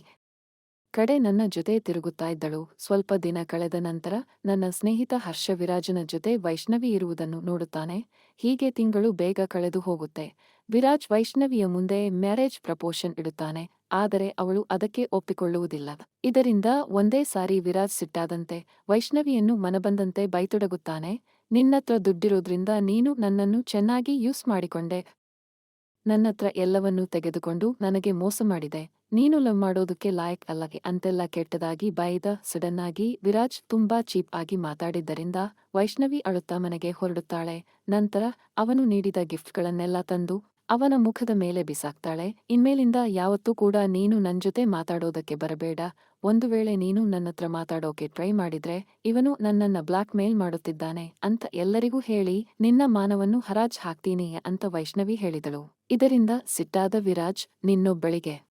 ಕಡೆ ನನ್ನ ಜೊತೆ ತಿರುಗುತ್ತಾ ಇದ್ದಳು. ಸ್ವಲ್ಪ ದಿನ ಕಳೆದ ನಂತರ ನನ್ನ ಸ್ನೇಹಿತ ಹರ್ಷ ವಿರಾಜನ ಜೊತೆ ವೈಷ್ಣವಿ ಇರುವುದನ್ನು ನೋಡುತ್ತಾನೆ. ಹೀಗೆ ತಿಂಗಳು ಬೇಗ ಕಳೆದು ಹೋಗುತ್ತೆ. ವಿರಾಜ್ ವೈಷ್ಣವಿಯ ಮುಂದೆ ಮ್ಯಾರೇಜ್ ಪ್ರಪೋಷನ್ ಇಡುತ್ತಾನೆ, ಆದರೆ ಅವಳು ಅದಕ್ಕೆ ಒಪ್ಪಿಕೊಳ್ಳುವುದಿಲ್ಲ. ಇದರಿಂದ ಒಂದೇ ಸಾರಿ ವಿರಾಜ್ ಸಿಟ್ಟಾದಂತೆ ವೈಷ್ಣವಿಯನ್ನು ಮನಬಂದಂತೆ ಬೈತೊಡಗುತ್ತಾನೆ, ನಿನ್ನತ್ರ ದುಡ್ಡಿರೋದ್ರಿಂದ ನೀನು ನನ್ನನ್ನು ಚೆನ್ನಾಗಿ ಯೂಸ್ ಮಾಡಿಕೊಂಡೆ. ನನ್ನತ್ರ ಎಲ್ಲವನ್ನೂ ತೆಗೆದುಕೊಂಡು ನನಗೆ ಮೋಸ ಮಾಡಿದೆ, ನೀನು ಲವ್ ಮಾಡೋದಕ್ಕೆ ಲಾಯಕ್ ಅಲ್ಲಗೆ ಅಂತೆಲ್ಲ ಕೆಟ್ಟದಾಗಿ ಬಾಯಿದ ಸಡನ್ ಆಗಿ ವಿರಾಜ್ ತುಂಬಾ ಚೀಪ್ ಆಗಿ ಮಾತಾಡಿದ್ದರಿಂದ ವೈಷ್ಣವಿ ಅಳುತ್ತಾ ಮನೆಗೆ ಹೊರಡುತ್ತಾಳೆ, ನಂತರ ಅವನು ನೀಡಿದ ಗಿಫ್ಟ್ಗಳನ್ನೆಲ್ಲ ತಂದು ಅವನ ಮುಖದ ಮೇಲೆ ಬಿಸಾಕ್ತಾಳೆ. ಇನ್ಮೇಲಿಂದ ಯಾವತ್ತೂ ಕೂಡ ನೀನು ನನ್ ಜೊತೆ ಮಾತಾಡೋದಕ್ಕೆ ಬರಬೇಡ. ಒಂದು ವೇಳೆ ನೀನು ನನ್ನತ್ರ ಮಾತಾಡೋಕೆ ಟ್ರೈ ಮಾಡಿದ್ರೆ ಇವನು ನನ್ನನ್ನ ಬ್ಲಾಕ್ ಮೇಲ್ ಮಾಡುತ್ತಿದ್ದಾನೆ ಅಂತ ಎಲ್ಲರಿಗೂ ಹೇಳಿ ನಿನ್ನ ಮಾನವನ್ನು ಹರಾಜ್ ಹಾಕ್ತೀನಿ ಅಂತ ವೈಷ್ಣವಿ ಹೇಳಿದಳು. ಇದರಿಂದ ಸಿಟ್ಟಾದ ವಿರಾಜ್ ನಿನ್ನೊಬ್ಬಳಿಗೆ.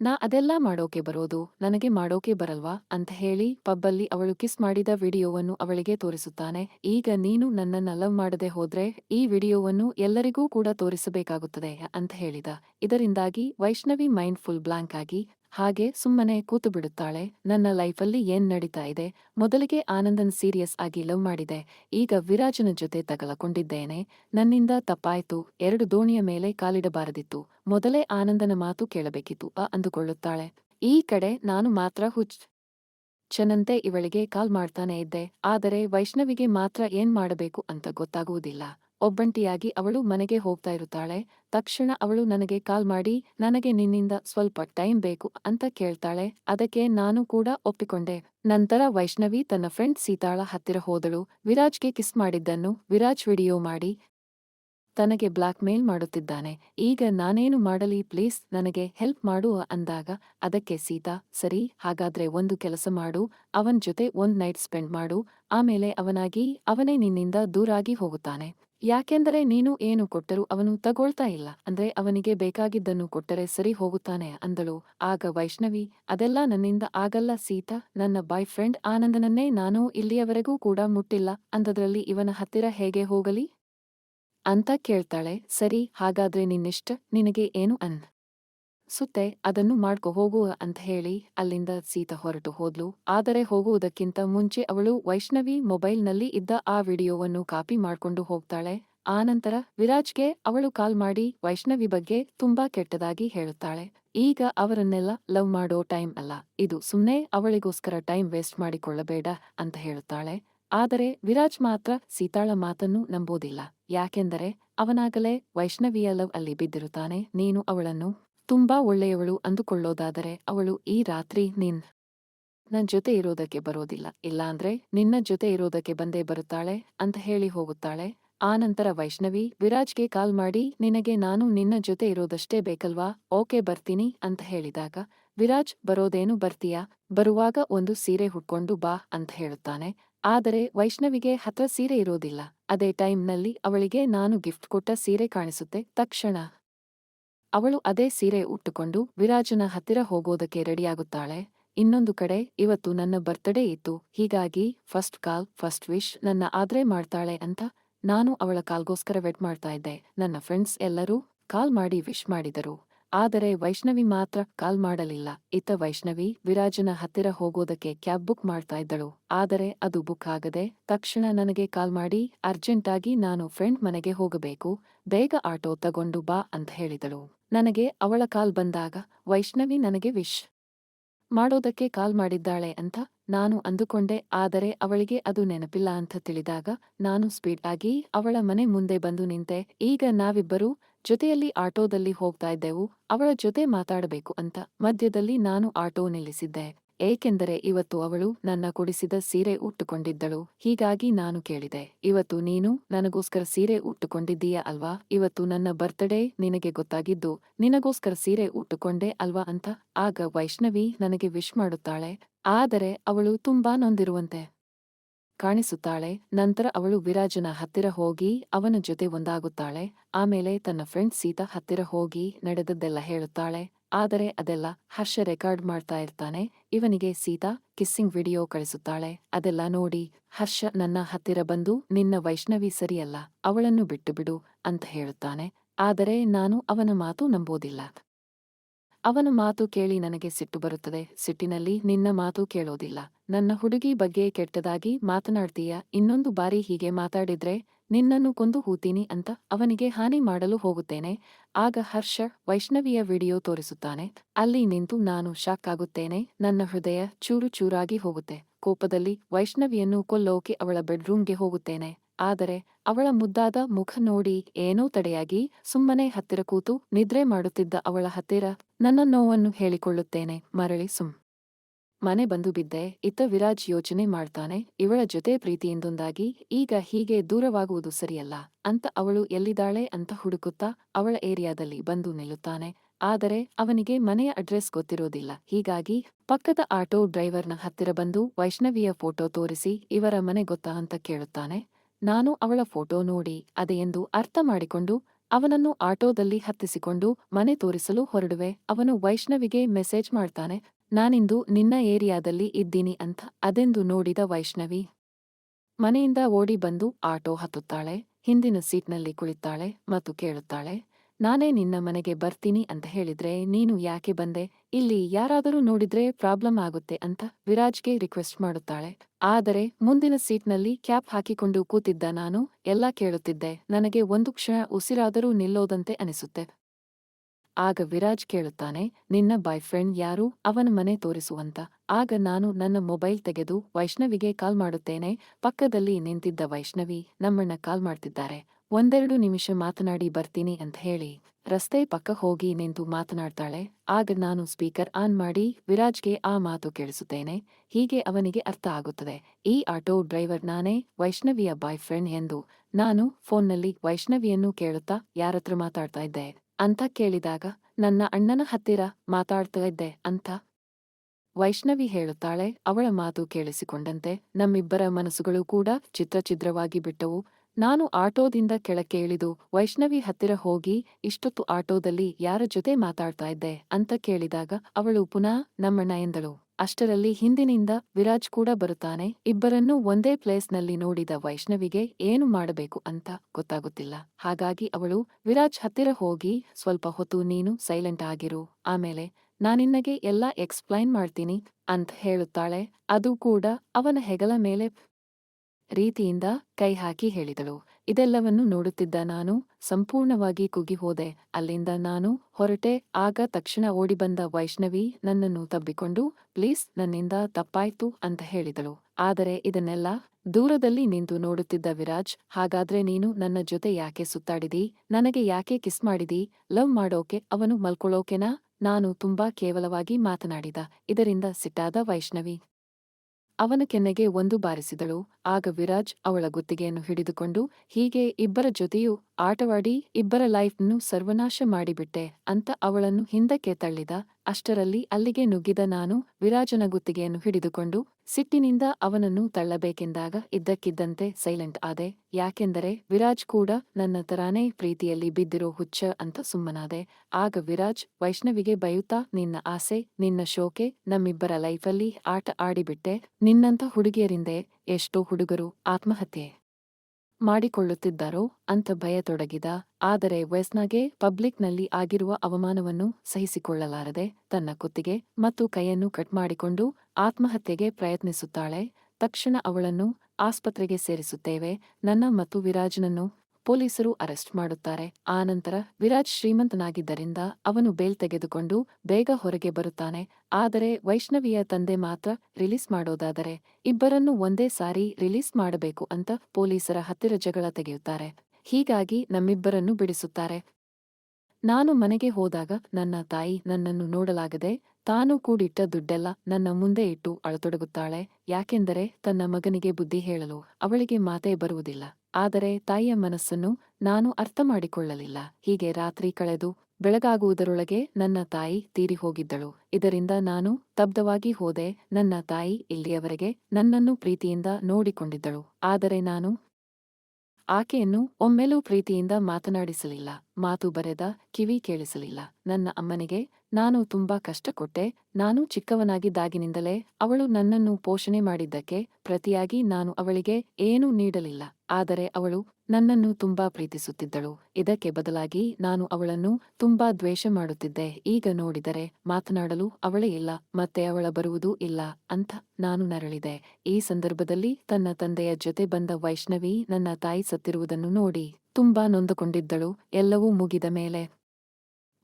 ನಾ ಅದೆಲ್ಲ ಮಾಡೋಕೆ ಬರೋದು, ನನಗೆ ಮಾಡೋಕೆ ಬರಲ್ವಾ? ಅಂತ ಹೇಳಿ ಪಬ್ಬಲ್ಲಿ ಅವಳು ಕಿಸ್ ಮಾಡಿದ ವಿಡಿಯೋವನ್ನು ಅವಳಿಗೆ ತೋರಿಸುತ್ತಾನೆ. ಈಗ ನೀನು ನನ್ನನ್ನ ಲವ್ ಮಾಡದೆ ಹೋದ್ರೆ ಈ ವಿಡಿಯೋವನ್ನು ಎಲ್ಲರಿಗೂ ಕೂಡ ತೋರಿಸಬೇಕಾಗುತ್ತದೆ, ಅಂತ ಹೇಳಿದ. ಇದರಿಂದಾಗಿ ವೈಷ್ಣವಿ ಮೈಂಡ್ ಫುಲ್ ಬ್ಲಾಂಕ್ ಆಗಿ ಹಾಗೆ ಸುಮ್ಮನೆ ಕೂತು ಬಿಡುತ್ತಾಳೆ. ನನ್ನ ಲೈಫಲ್ಲಿ ಏನ್ ನಡೀತಾ ಇದೆ? ಮೊದಲಿಗೆ ಆನಂದನ್ ಸೀರಿಯಸ್ ಆಗಿ ಲವ್ ಮಾಡಿದೆ. ಈಗ ವಿರಾಜನ ಜೊತೆ ತಗಲಕೊಂಡಿದ್ದೇನೆ. ನನ್ನಿಂದ ತಪ್ಪಾಯ್ತು. ಎರಡು ದೋಣಿಯ ಮೇಲೆ ಕಾಲಿಡಬಾರದಿತ್ತು. ಮೊದಲೇ ಆನಂದನ ಮಾತು ಕೇಳಬೇಕಿತ್ತು. ಅ ಅಂದುಕೊಳ್ಳುತ್ತಾಳೆ. ಈ ಕಡೆ ನಾನು ಮಾತ್ರ ಹುಚ್ ಚನಂತೆ ಇವಳಿಗೆ ಕಾಲ್ ಮಾಡ್ತಾನೆ ಇದ್ದೆ. ಆದರೆ ವೈಷ್ಣವಿಗೆ ಮಾತ್ರ ಏನ್ ಮಾಡಬೇಕು ಅಂತ ಗೊತ್ತಾಗುವುದಿಲ್ಲ. ಒಬ್ಬಂಟಿಯಾಗಿ ಅವಳು ಮನೆಗೆ ಹೋಗ್ತಾ ಇರುತ್ತಾಳೆ. ತಕ್ಷಣ ಅವಳು ನನಗೆ ಕಾಲ್ ಮಾಡಿ, ನನಗೆ ನಿನ್ನಿಂದ ಸ್ವಲ್ಪ ಟೈಮ್ ಬೇಕು ಅಂತ ಕೇಳ್ತಾಳೆ. ಅದಕ್ಕೆ ನಾನು ಕೂಡ ಒಪ್ಪಿಕೊಂಡೆ. ನಂತರ ವೈಷ್ಣವಿ ತನ್ನ ಫ್ರೆಂಡ್ ಸೀತಾಳ ಹತ್ತಿರ ಹೋದಳು. ವಿರಾಜ್ಗೆ ಕಿಸ್ ಮಾಡಿದ್ದನ್ನು ವಿರಾಜ್ ವಿಡಿಯೋ ಮಾಡಿ ತನಗೆ ಬ್ಲಾಕ್ ಮೇಲ್ ಮಾಡುತ್ತಿದ್ದಾನೆ. ಈಗ ನಾನೇನು ಮಾಡಲಿ ಪ್ಲೀಸ್, ನನಗೆ ಹೆಲ್ಪ್ ಮಾಡು ಅಂದಾಗ, ಅದಕ್ಕೆ ಸೀತಾ, ಸರಿ, ಹಾಗಾದ್ರೆ ಒಂದು ಕೆಲಸ ಮಾಡು. ಅವನ್ ಜೊತೆ ಒಂದ್ ನೈಟ್ ಸ್ಪೆಂಡ್ ಮಾಡು. ಆಮೇಲೆ ಅವನಾಗಿ, ಅವನೇ ನಿನ್ನಿಂದ ದೂರಾಗಿ ಹೋಗುತ್ತಾನೆ. ಯಾಕೆಂದರೆ ನೀನು ಏನು ಕೊಟ್ಟರೂ ಅವನು ತಗೊಳ್ತಾ ಇಲ್ಲ. ಅಂದ್ರೆ ಅವನಿಗೆ ಬೇಕಾಗಿದ್ದನ್ನು ಕೊಟ್ಟರೆ ಸರಿ ಹೋಗುತ್ತಾನೆ ಅಂದಳು. ಆಗ ವೈಷ್ಣವಿ, ಅದೆಲ್ಲ ನನ್ನಿಂದ ಆಗಲ್ಲ ಸೀತಾ, ನನ್ನ ಬಾಯ್ ಫ್ರೆಂಡ್ ಆನಂದನನ್ನೇ ನಾನು ಇಲ್ಲಿಯವರೆಗೂ ಕೂಡ ಮುಟ್ಟಿಲ್ಲ. ಅಂದದ್ರಲ್ಲಿ ಇವನ ಹತ್ತಿರ ಹೇಗೆ ಹೋಗಲಿ? ಅಂತ ಕೇಳ್ತಾಳೆ. ಸರಿ, ಹಾಗಾದ್ರೆ ನಿನ್ನಿಷ್ಟ? ನಿನಗೆ ಏನು ಅನ್? ಸುತ್ತೆ, ಅದನ್ನು ಮಾಡ್ಕೊ ಹೋಗುವ ಅಂತ ಹೇಳಿ ಅಲ್ಲಿಂದ ಸೀತಾ ಹೊರಟು ಹೋದ್ಲು. ಆದರೆ ಹೋಗುವುದಕ್ಕಿಂತ ಮುಂಚೆ ಅವಳು ವೈಷ್ಣವಿ ಮೊಬೈಲ್ನಲ್ಲಿ ಇದ್ದ ಆ ವಿಡಿಯೋವನ್ನು ಕಾಪಿ ಮಾಡ್ಕೊಂಡು ಹೋಗ್ತಾಳೆ. ಆನಂತರ ವಿರಾಜ್ಗೆ ಅವಳು ಕಾಲ್ ಮಾಡಿ ವೈಷ್ಣವಿ ಬಗ್ಗೆ ತುಂಬಾ ಕೆಟ್ಟದಾಗಿ ಹೇಳುತ್ತಾಳೆ. ಈಗ ಅವರನ್ನೆಲ್ಲ ಲವ್ ಮಾಡೋ ಟೈಮ್ ಅಲ್ಲ. ಇದು ಸುಮ್ನೆ ಅವಳಿಗೋಸ್ಕರ ಟೈಮ್ ವೇಸ್ಟ್ ಮಾಡಿಕೊಳ್ಳಬೇಡ ಅಂತ ಹೇಳುತ್ತಾಳೆ. ಆದರೆ ವಿರಾಜ್ ಮಾತ್ರ ಸೀತಾಳ ಮಾತನ್ನು ನಂಬೋದಿಲ್ಲ. ಯಾಕೆಂದರೆ ಅವನಾಗಲೇ ವೈಷ್ಣವಿಯ ಲವ್ ಅಲ್ಲಿ ಬಿದ್ದಿರುತ್ತಾನೆ. ನೀನು ಅವಳನ್ನು ತುಂಬಾ ಒಳ್ಳೆಯವಳು ಅಂದುಕೊಳ್ಳೋದಾದರೆ ಅವಳು ಈ ರಾತ್ರಿ ನಿನ್ ನನ್ ಜೊತೆ ಇರೋದಕ್ಕೆ ಬರೋದಿಲ್ಲ. ಇಲ್ಲಾಂದ್ರೆ ನಿನ್ನ ಜೊತೆ ಇರೋದಕ್ಕೆ ಬಂದೇ ಬರುತ್ತಾಳೆ ಅಂತ ಹೇಳಿ ಹೋಗುತ್ತಾಳೆ. ಆ ನಂತರ ವೈಷ್ಣವಿ, ವಿರಾಜ್ಗೆ ಕಾಲ್ ಮಾಡಿ, ನಿನಗೆ ನಾನು ನಿನ್ನ ಜೊತೆ ಇರೋದಷ್ಟೇ ಬೇಕಲ್ವಾ? ಓಕೆ ಬರ್ತೀನಿ ಅಂತ ಹೇಳಿದಾಗ, ವಿರಾಜ್, ಬರೋದೇನು ಬರ್ತೀಯಾ? ಬರುವಾಗ ಒಂದು ಸೀರೆ ಹುಟ್ಕೊಂಡು ಬಾ ಅಂತ ಹೇಳುತ್ತಾನೆ. ಆದರೆ ವೈಷ್ಣವಿಗೆ ಹತ್ರ ಸೀರೆ ಇರೋದಿಲ್ಲ. ಅದೇ ಟೈಮ್ನಲ್ಲಿ ಅವಳಿಗೆ ನಾನು ಗಿಫ್ಟ್ ಕೊಟ್ಟ ಸೀರೆ ಕಾಣಿಸುತ್ತೆ. ತಕ್ಷಣ ಅವಳು ಅದೇ ಸೀರೆ ಉಟ್ಟುಕೊಂಡು ವಿರಾಜನ ಹತ್ತಿರ ಹೋಗೋದಕ್ಕೆ ರೆಡಿಯಾಗುತ್ತಾಳೆ. ಇನ್ನೊಂದು ಕಡೆ, ಇವತ್ತು ನನ್ನ ಬರ್ತ್ಡೇ ಇತ್ತು, ಹೀಗಾಗಿ ಫಸ್ಟ್ ಕಾಲ್ ಫಸ್ಟ್ ವಿಶ್ ನನ್ನ ಆದ್ರೆ ಮಾಡ್ತಾಳೆ ಅಂತ ನಾನು ಅವಳ ಕಾಲ್ಗೋಸ್ಕರ ವೆಟ್ ಮಾಡ್ತಾ ಇದ್ದೆ. ನನ್ನ ಫ್ರೆಂಡ್ಸ್ ಎಲ್ಲರೂ ಕಾಲ್ ಮಾಡಿ ವಿಶ್ ಮಾಡಿದರು. ಆದರೆ ವೈಷ್ಣವಿ ಮಾತ್ರ ಕಾಲ್ ಮಾಡಲಿಲ್ಲ. ಇತ್ತ ವೈಷ್ಣವಿ ವಿರಾಜನ ಹತ್ತಿರ ಹೋಗೋದಕ್ಕೆ ಕ್ಯಾಬ್ ಬುಕ್ ಮಾಡ್ತಾ ಇದ್ದಳು. ಆದರೆ ಅದು ಬುಕ್ ಆಗದೆ ತಕ್ಷಣ ನನಗೆ ಕಾಲ್ ಮಾಡಿ, ಅರ್ಜೆಂಟಾಗಿ ನಾನು ಫ್ರೆಂಡ್ ಮನೆಗೆ ಹೋಗಬೇಕು. ಬೇಗ ಆಟೋ ತಗೊಂಡು ಬಾ ಅಂತ ಹೇಳಿದಳು. ನನಗೆ ಅವಳ ಕಾಲ್ ಬಂದಾಗ, ವೈಷ್ಣವಿ ನನಗೆ ವಿಶ್ ಮಾಡೋದಕ್ಕೆ ಕಾಲ್ ಮಾಡಿದ್ದಾಳೆ ಅಂತ ನಾನು ಅಂದುಕೊಂಡೆ, ಆದರೆ ಅವಳಿಗೆ ಅದು ನೆನಪಿಲ್ಲ ಅಂತ ತಿಳಿದಾಗ ನಾನು ಸ್ಪೀಡ್ ಆಗಿ ಅವಳ ಮನೆ ಮುಂದೆ ಬಂದು ನಿಂತೆ, ಈಗ ನಾವಿಬ್ಬರೂ ಜೊತೆಯಲ್ಲಿ ಆಟೋದಲ್ಲಿ ಹೋಗ್ತಾ ಇದ್ದೆವು, ಅವಳ ಜೊತೆ ಮಾತಾಡಬೇಕು ಅಂತ ಮಧ್ಯದಲ್ಲಿ ನಾನು ಆಟೋ ನಿಲ್ಲಿಸಿದ್ದೆ. ಏಕೆಂದರೆ ಇವತ್ತು ಅವಳು ನನ್ನ ಕೊಡಿಸಿದ ಸೀರೆ ಉಟ್ಟುಕೊಂಡಿದ್ದಳು. ಹೀಗಾಗಿ ನಾನು ಕೇಳಿದೆ, ಇವತ್ತು ನೀನು ನನಗೋಸ್ಕರ ಸೀರೆ ಉಟ್ಟುಕೊಂಡಿದ್ದೀಯ ಅಲ್ವಾ? ಇವತ್ತು ನನ್ನ ಬರ್ತ್ಡೇ ನಿನಗೆ ಗೊತ್ತಾಗಿದ್ದು ನಿನಗೋಸ್ಕರ ಸೀರೆ ಉಟ್ಟುಕೊಂಡೆ ಅಲ್ವಾ? ಅಂತ ಆಗ ವೈಷ್ಣವಿ ನನಗೆ ವಿಶ್ ಮಾಡುತ್ತಾಳೆ. ಆದರೆ ಅವಳು ತುಂಬಾ ನೊಂದಿರುವಂತೆ ಕಾಣಿಸುತ್ತಾಳೆ. ನಂತರ ಅವಳು ವಿರಾಜನ ಹತ್ತಿರ ಹೋಗಿ ಅವನ ಜೊತೆ ಒಂದಾಗುತ್ತಾಳೆ. ಆಮೇಲೆ ತನ್ನ ಫ್ರೆಂಡ್ ಸೀತಾ ಹತ್ತಿರ ಹೋಗಿ ನಡೆದದ್ದೆಲ್ಲ ಹೇಳುತ್ತಾಳೆ. ಆದರೆ ಅದೆಲ್ಲ ಹರ್ಷ ರೆಕಾರ್ಡ್ ಮಾಡ್ತಾ ಇರ್ತಾನೆ. ಇವನಿಗೆ ಸೀತಾ ಕಿಸ್ಸಿಂಗ್ ವಿಡಿಯೋ ಕಳಿಸುತ್ತಾಳೆ. ಅದೆಲ್ಲ ನೋಡಿ ಹರ್ಷ ನನ್ನ ಹತ್ತಿರ ಬಂದು, ನಿನ್ನ ವೈಷ್ಣವಿ ಸರಿಯಲ್ಲ, ಅವಳನ್ನು ಬಿಟ್ಟುಬಿಡು ಅಂತ ಹೇಳುತ್ತಾನೆ. ಆದರೆ ನಾನು ಅವನ ಮಾತು ನಂಬೋದಿಲ್ಲ. ಅವನ ಮಾತು ಕೇಳಿ ನನಗೆ ಸಿಟ್ಟು ಬರುತ್ತದೆ. ಸಿಟ್ಟಿನಲ್ಲಿ ನಿನ್ನ ಮಾತು ಕೇಳೋದಿಲ್ಲ. ನನ್ನ ಹುಡುಗಿ ಬಗ್ಗೆ ಕೆಟ್ಟದಾಗಿ ಮಾತನಾಡ್ತೀಯ? ಇನ್ನೊಂದು ಬಾರಿ ಹೀಗೆ ಮಾತಾಡಿದ್ರೆ ನಿನ್ನನ್ನು ಕೊಂದು ಹೂತೀನಿ ಅಂತ ಅವನಿಗೆ ಹಾನಿ ಮಾಡಲು ಹೋಗುತ್ತೇನೆ. ಆಗ ಹರ್ಷ ವೈಷ್ಣವಿಯ ವಿಡಿಯೋ ತೋರಿಸುತ್ತಾನೆ. ಅಲ್ಲಿ ನಿಂತು ನಾನು ಶಾಕ್ ಆಗುತ್ತೇನೆ. ನನ್ನ ಹೃದಯ ಚೂರು ಚೂರಾಗಿ ಹೋಗುತ್ತೆ. ಕೋಪದಲ್ಲಿ ವೈಷ್ಣವಿಯನ್ನು ಕೊಲ್ಲೋಕೆ ಅವಳ ಬೆಡ್ರೂಮ್ಗೆ ಹೋಗುತ್ತೇನೆ. ಆದರೆ ಅವಳ ಮುದ್ದಾದ ಮುಖ ನೋಡಿ ಏನೋ ತಡೆಯಾಗಿ ಸುಮ್ಮನೆ ಹತ್ತಿರ ಕೂತು ನಿದ್ರೆ ಮಾಡುತ್ತಿದ್ದ ಅವಳ ಹತ್ತಿರ ನನ್ನ ನೋವನ್ನು ಹೇಳಿಕೊಳ್ಳುತ್ತೇನೆ, ಮರಳಿ ಸುಮ್. ಮನೆ ಬಂದು ಬಿದ್ದೆ, ಇತ್ತ ವಿರಾಜ್ ಯೋಚನೆ ಮಾಡ್ತಾನೆ, ಇವಳ ಜೊತೆ ಪ್ರೀತಿಯಿಂದೊಂದಾಗಿ ಈಗ ಹೀಗೆ ದೂರವಾಗುವುದು ಸರಿಯಲ್ಲ ಅಂತ ಅವಳು ಎಲ್ಲಿದ್ದಾಳೆ ಅಂತ ಹುಡುಕುತ್ತಾ ಅವಳ ಏರಿಯಾದಲ್ಲಿ ಬಂದು ನಿಲ್ಲುತ್ತಾನೆ, ಆದರೆ ಅವನಿಗೆ ಮನೆಯ ಅಡ್ರೆಸ್ ಗೊತ್ತಿರೋದಿಲ್ಲ, ಹೀಗಾಗಿ ಪಕ್ಕದ ಆಟೋ ಡ್ರೈವರ್ನ ಹತ್ತಿರ ಬಂದು ವೈಷ್ಣವಿಯ ಫೋಟೋ ತೋರಿಸಿ ಇವರ ಮನೆ ಗೊತ್ತಾ ಅಂತ ಕೇಳುತ್ತಾನೆ. ನಾನು ಅವಳ ಫೋಟೋ ನೋಡಿ ಅದೇ ಎಂದು ಅರ್ಥ ಮಾಡಿಕೊಂಡು ಅವನನ್ನು ಆಟೋದಲ್ಲಿ ಹತ್ತಿಸಿಕೊಂಡು ಮನೆ ತೋರಿಸಲು ಹೊರಡುವೆ. ಅವನು ವೈಷ್ಣವಿಗೆ ಮೆಸೇಜ್ ಮಾಡ್ತಾನೆ, ನಾನಿಂದು ನಿನ್ನ ಏರಿಯಾದಲ್ಲಿ ಇದ್ದೀನಿ ಅಂತ ಅದೆಂದು ನೋಡಿದ ವೈಷ್ಣವಿ. ಮನೆಯಿಂದ ಓಡಿ ಬಂದು ಆಟೋ ಹತ್ತುತ್ತಾಳೆ, ಹಿಂದಿನ ಸೀಟ್ನಲ್ಲಿ ಕುಳಿತಾಳೆ ಮತ್ತು ಕೇಳುತ್ತಾಳೆ ನಾನೇ ನಿನ್ನ ಮನೆಗೆ ಬರ್ತೀನಿ ಅಂತ ಹೇಳಿದ್ರೆ ನೀನು ಯಾಕೆ ಬಂದೆ? ಇಲ್ಲಿ ಯಾರಾದರೂ ನೋಡಿದ್ರೆ ಪ್ರಾಬ್ಲಮ್ ಆಗುತ್ತೆ ಅಂತ ವಿರಾಜ್ಗೆ ರಿಕ್ವೆಸ್ಟ್ ಮಾಡುತ್ತಾಳೆ. ಆದರೆ ಮುಂದಿನ ಸೀಟ್ನಲ್ಲಿ ಕ್ಯಾಪ್ ಹಾಕಿಕೊಂಡು ಕೂತಿದ್ದ ನಾನು ಎಲ್ಲ ಕೇಳುತ್ತಿದ್ದೆ. ನನಗೆ ಒಂದು ಕ್ಷಣ ಉಸಿರಾದರೂ ನಿಲ್ಲೋದಂತೆ ಅನಿಸುತ್ತೆ. ಆಗ ವಿರಾಜ್ ಕೇಳುತ್ತಾನೆ, ನಿನ್ನ ಬಾಯ್ ಫ್ರೆಂಡ್ ಯಾರು? ಅವನ ಮನೆ ತೋರಿಸುವಂತ. ಆಗ ನಾನು ನನ್ನ ಮೊಬೈಲ್ ತೆಗೆದು ವೈಷ್ಣವಿಗೆ ಕಾಲ್ ಮಾಡುತ್ತೇನೆ. ಪಕ್ಕದಲ್ಲಿ ನಿಂತಿದ್ದ ವೈಷ್ಣವಿ ನಮ್ಮಣ್ಣ ಕಾಲ್ ಮಾಡ್ತಿದ್ದಾರೆ. ಒಂದೆರಡು ನಿಮಿಷ ಮಾತನಾಡಿ ಬರ್ತೀನಿ ಅಂತ ಹೇಳಿ. ರಸ್ತೆ ಪಕ್ಕ ಹೋಗಿ ನಿಂತು ಮಾತನಾಡ್ತಾಳೆ. ಆಗ ನಾನು ಸ್ಪೀಕರ್ ಆನ್ ಮಾಡಿ ವಿರಾಜ್ಗೆ ಆ ಮಾತು ಕೇಳಿಸುತ್ತೇನೆ. ಹೀಗೆ ಅವನಿಗೆ ಅರ್ಥ ಆಗುತ್ತದೆ. ಈ ಆಟೋ ಡ್ರೈವರ್ ನಾನೇ ವೈಷ್ಣವಿಯ ಬಾಯ್ ಎಂದು. ನಾನು ಫೋನ್ನಲ್ಲಿ ವೈಷ್ಣವಿಯನ್ನು ಕೇಳುತ್ತಾ ಯಾರತ್ರ ಮಾತಾಡ್ತಾ ಇದ್ದೆ. ಅಂತ ಕೇಳಿದಾಗ ನನ್ನ ಅಣ್ಣನ ಹತ್ತಿರ ಮಾತಾಡ್ತಾ ಇದ್ದೆ, ಅಂತ? ವೈಷ್ಣವಿ ಹೇಳುತ್ತಾಳೆ, ಅವಳ ಮಾತು ಕೇಳಿಸಿಕೊಂಡಂತೆ, ನಮ್ಮಿಬ್ಬರ ಮನಸ್ಸುಗಳು ಕೂಡ ಚಿತ್ರಚಿದ್ರವಾಗಿ ಬಿಟ್ಟವು. ನಾನು ಆಟೋದಿಂದ ಕೆಳಕ್ಕೆ ಇಳಿದು ವೈಷ್ಣವಿ ಹತ್ತಿರ ಹೋಗಿ, ಇಷ್ಟೊತ್ತು ಆಟೋದಲ್ಲಿ ಯಾರ ಜೊತೆ ಮಾತಾಡ್ತಾ ಇದ್ದೆ? ಅಂತ ಕೇಳಿದಾಗ ಅವಳು ಪುನಃ ನಮ್ಮಣ್ಣ ಎಂದಳು. ಅಷ್ಟರಲ್ಲಿ ಹಿಂದಿನಿಂದ ವಿರಾಜ್ ಕೂಡ ಬರುತ್ತಾನೆ. ಇಬ್ಬರನ್ನೂ ಒಂದೇ ಪ್ಲೇಸ್ನಲ್ಲಿ ನೋಡಿದ ವೈಷ್ಣವಿಗೆ ಏನು ಮಾಡಬೇಕು ಅಂತ ಗೊತ್ತಾಗುತ್ತಿಲ್ಲ. ಹಾಗಾಗಿ ಅವಳು, ವಿರಾಜ್ ಹತ್ತಿರ ಹೋಗಿ, ಸ್ವಲ್ಪ ಹೊತ್ತು ನೀನು ಸೈಲೆಂಟ್ ಆಗಿರು. ಆಮೇಲೆ ನಾನಿನ್ನಗೆ ಎಲ್ಲ ಎಕ್ಸ್ಪ್ಲೈನ್ ಮಾಡ್ತೀನಿ ಅಂತ ಹೇಳುತ್ತಾಳೆ. ಅದು ಕೂಡ ಅವನ ಹೆಗಲ ಮೇಲೆ ರೀತಿಯಿಂದ ಕೈ ಹಾಕಿ ಹೇಳಿದಳು. ಇದೆಲ್ಲವನ್ನು ನೋಡುತ್ತಿದ್ದ ನಾನು ಸಂಪೂರ್ಣವಾಗಿ ಕುಗಿಹೋದೆ ಅಲ್ಲಿಂದ ನಾನು ಹೊರಟೆ. ಆಗ ತಕ್ಷಣ ಓಡಿಬಂದ ವೈಷ್ಣವಿ ನನ್ನನ್ನು ತಬ್ಬಿಕೊಂಡು, ಪ್ಲೀಸ್ ನನ್ನಿಂದ ತಪ್ಪಾಯ್ತು ಅಂತ ಹೇಳಿದಳು. ಆದರೆ ಇದನ್ನೆಲ್ಲ ದೂರದಲ್ಲಿ ನಿಂತು ನೋಡುತ್ತಿದ್ದ ವಿರಾಜ್, ಹಾಗಾದ್ರೆ ನೀನು ನನ್ನ ಜೊತೆ ಯಾಕೆ ಸುತ್ತಾಡಿದಿ? ನನಗೆ ಯಾಕೆ ಕಿಸ್ ಮಾಡಿದಿ? ಲವ್ ಮಾಡೋಕೆ ಅವನು ಮಲ್ಕೊಳ್ಳೋಕೆನಾ? ನಾನು ತುಂಬಾ ಕೇವಲವಾಗಿ ಮಾತನಾಡಿದ. ಇದರಿಂದ ಸಿಟ್ಟಾದ ವೈಷ್ಣವಿ. ಅವನ ಕೆನ್ನೆಗೆ ಒಂದು ಬಾರಿಸಿದಳು. ಆಗ ವಿರಾಜ್ ಅವಳ ಗುತ್ತಿಗೆಯನ್ನು ಹಿಡಿದುಕೊಂಡು, ಹೀಗೆ ಇಬ್ಬರ ಜೊತೆಯೂ ಆಟವಾಡಿ, ಇಬ್ಬರ ಲೈಫ್ನ್ನು ಸರ್ವನಾಶ ಮಾಡಿಬಿಟ್ಟೆ ಅಂತ ಅವಳನ್ನು ಹಿಂದಕ್ಕೆ ತಳ್ಳಿದ ಅಷ್ಟರಲ್ಲಿ ಅಲ್ಲಿಗೆ ನುಗ್ಗಿದ ನಾನು ವಿರಾಜನ ಗುತ್ತಿಗೆಯನ್ನು ಹಿಡಿದುಕೊಂಡು ಸಿಟ್ಟಿನಿಂದ ಅವನನ್ನು ತಳ್ಳಬೇಕೆಂದಾಗ ಇದ್ದಕ್ಕಿದ್ದಂತೆ ಸೈಲೆಂಟ್ ಆದೆ, ಯಾಕೆಂದರೆ ವಿರಾಜ್ ಕೂಡ ನನ್ನ ತರಾನೇ ಪ್ರೀತಿಯಲ್ಲಿ ಬಿದ್ದಿರೋ ಹುಚ್ಚ ಅಂತ ಸುಮ್ಮನಾದೆ. ಆಗ ವಿರಾಜ್ ವೈಷ್ಣವಿಗೆ ಬಯುತ್ತಾ, ನಿನ್ನ ಆಸೆ, ನಿನ್ನ ಶೋಕೆ, ನಮ್ಮಿಬ್ಬರ ಲೈಫಲ್ಲಿ ಆಟ ಆಡಿಬಿಟ್ಟೆ, ನಿನ್ನಂಥ ಹುಡುಗಿಯರಿಂದೆ ಎಷ್ಟೋ ಹುಡುಗರು ಆತ್ಮಹತ್ಯೆ. ಮಾಡಿಕೊಳ್ಳುತ್ತಿದ್ದಾರೋ ಅಂತ ಭಯತೊಡಗಿದ, ಆದರೆ ವೆಸ್ನಾಗೆ ಪಬ್ಲಿಕ್ನಲ್ಲಿ ಆಗಿರುವ ಅವಮಾನವನ್ನು ಸಹಿಸಿಕೊಳ್ಳಲಾರದೆ ತನ್ನ ಕುತ್ತಿಗೆ ಮತ್ತು ಕೈಯನ್ನು ಕಟ್ ಮಾಡಿಕೊಂಡು ಆತ್ಮಹತ್ಯೆಗೆ ಪ್ರಯತ್ನಿಸುತ್ತಾಳೆ, ತಕ್ಷಣ ಅವಳನ್ನು ಆಸ್ಪತ್ರೆಗೆ ಸೇರಿಸುತ್ತೇವೆ, ನನ್ನ ಮತ್ತು ವಿರಾಜ್ನನ್ನು ಪೊಲೀಸರು ಅರೆಸ್ಟ್ ಮಾಡುತ್ತಾರೆ. ಆನಂತರ ವಿರಾಜ್ ಶ್ರೀಮಂತನಾಗಿದ್ದರಿಂದ ಅವನು ಬೇಲ್ ತೆಗೆದುಕೊಂಡು ಬೇಗ ಹೊರಗೆ ಬರುತ್ತಾನೆ. ಆದರೆ ವೈಷ್ಣವಿಯ ತಂದೆ ಮಾತ್ರ ರಿಲೀಸ್ ಮಾಡೋದಾದರೆ ಇಬ್ಬರನ್ನು ಒಂದೇ ಸಾರಿ ರಿಲೀಸ್ ಮಾಡಬೇಕು ಅಂತ ಪೊಲೀಸರ ಹತ್ತಿರ ಜಗಳ ತೆಗೆಯುತ್ತಾರೆ. ಹೀಗಾಗಿ ನಮ್ಮಿಬ್ಬರನ್ನು ಬಿಡಿಸುತ್ತಾರೆ. ನಾನು ಮನೆಗೆ ಹೋದಾಗ ನನ್ನ ತಾಯಿ ನನ್ನನ್ನು ನೋಡಲಾಗದೆ ತಾನು ಕೂಡಿಟ್ಟ ದುಡ್ಡೆಲ್ಲ ನನ್ನ ಮುಂದೆ ಇಟ್ಟು ಅಳತೊಡಗುತ್ತಾಳೆ. ಯಾಕೆಂದರೆ ತನ್ನ ಮಗನಿಗೆ ಬುದ್ಧಿ ಹೇಳಲು ಅವಳಿಗೆ ಮಾತೇ ಬರುವುದಿಲ್ಲ. ಆದರೆ ತಾಯಿಯ ಮನಸ್ಸನ್ನು ನಾನು ಅರ್ಥ ಮಾಡಿಕೊಳ್ಳಲಿಲ್ಲ ಹೀಗೆ ರಾತ್ರಿ ಕಳೆದು ಬೆಳಗಾಗುವುದರೊಳಗೆ ನನ್ನ ತಾಯಿ ತೀರಿ ಹೋಗಿದ್ದಳು ಇದರಿಂದ ನಾನು ತಬ್ಧವಾಗಿ ಹೋದೆ. ನನ್ನ ತಾಯಿ ಇಲ್ಲಿಯವರೆಗೆ ನನ್ನನ್ನು ಪ್ರೀತಿಯಿಂದ ನೋಡಿಕೊಂಡಿದ್ದಳು. ಆದರೆ ನಾನು ಆಕೆಯನ್ನು ಒಮ್ಮೆಲೂ ಪ್ರೀತಿಯಿಂದ ಮಾತನಾಡಿಸಲಿಲ್ಲ. ಮಾತು ಬರೆದ ಕಿವಿ ಕೇಳಿಸಲಿಲ್ಲ. ನನ್ನ ಅಮ್ಮನಿಗೆ ನಾನು ತುಂಬಾ ಕಷ್ಟಕೊಟ್ಟೆ. ನಾನು ಚಿಕ್ಕವನಾಗಿದ್ದಾಗಿನಿಂದಲೇ ಅವಳು ನನ್ನನ್ನು ಪೋಷಣೆ ಮಾಡಿದ್ದಕ್ಕೆ ಪ್ರತಿಯಾಗಿ ನಾನು ಅವಳಿಗೆ ಏನೂ ನೀಡಲಿಲ್ಲ. ಆದರೆ ಅವಳು ನನ್ನನ್ನು ತುಂಬಾ ಪ್ರೀತಿಸುತ್ತಿದ್ದಳು. ಇದಕ್ಕೆ ಬದಲಾಗಿ ನಾನು ಅವಳನ್ನು ತುಂಬಾ ದ್ವೇಷ ಮಾಡುತ್ತಿದ್ದೆ. ಈಗ ನೋಡಿದರೆ ಮಾತನಾಡಲು ಅವಳೇ ಇಲ್ಲ, ಮತ್ತೆ ಅವಳ ಬರುವುದೂ ಇಲ್ಲ ಅಂತ ನಾನು ನರಳಿದೆ. ಈ ಸಂದರ್ಭದಲ್ಲಿ ತನ್ನ ತಂದೆಯ ಜೊತೆ ಬಂದ ವೈಷ್ಣವಿ ನನ್ನ ತಾಯಿ ಸತ್ತಿರುವುದನ್ನು ನೋಡಿ ತುಂಬಾ ನೊಂದುಕೊಂಡಿದ್ದಳು. ಎಲ್ಲವೂ ಮುಗಿದ ಮೇಲೆ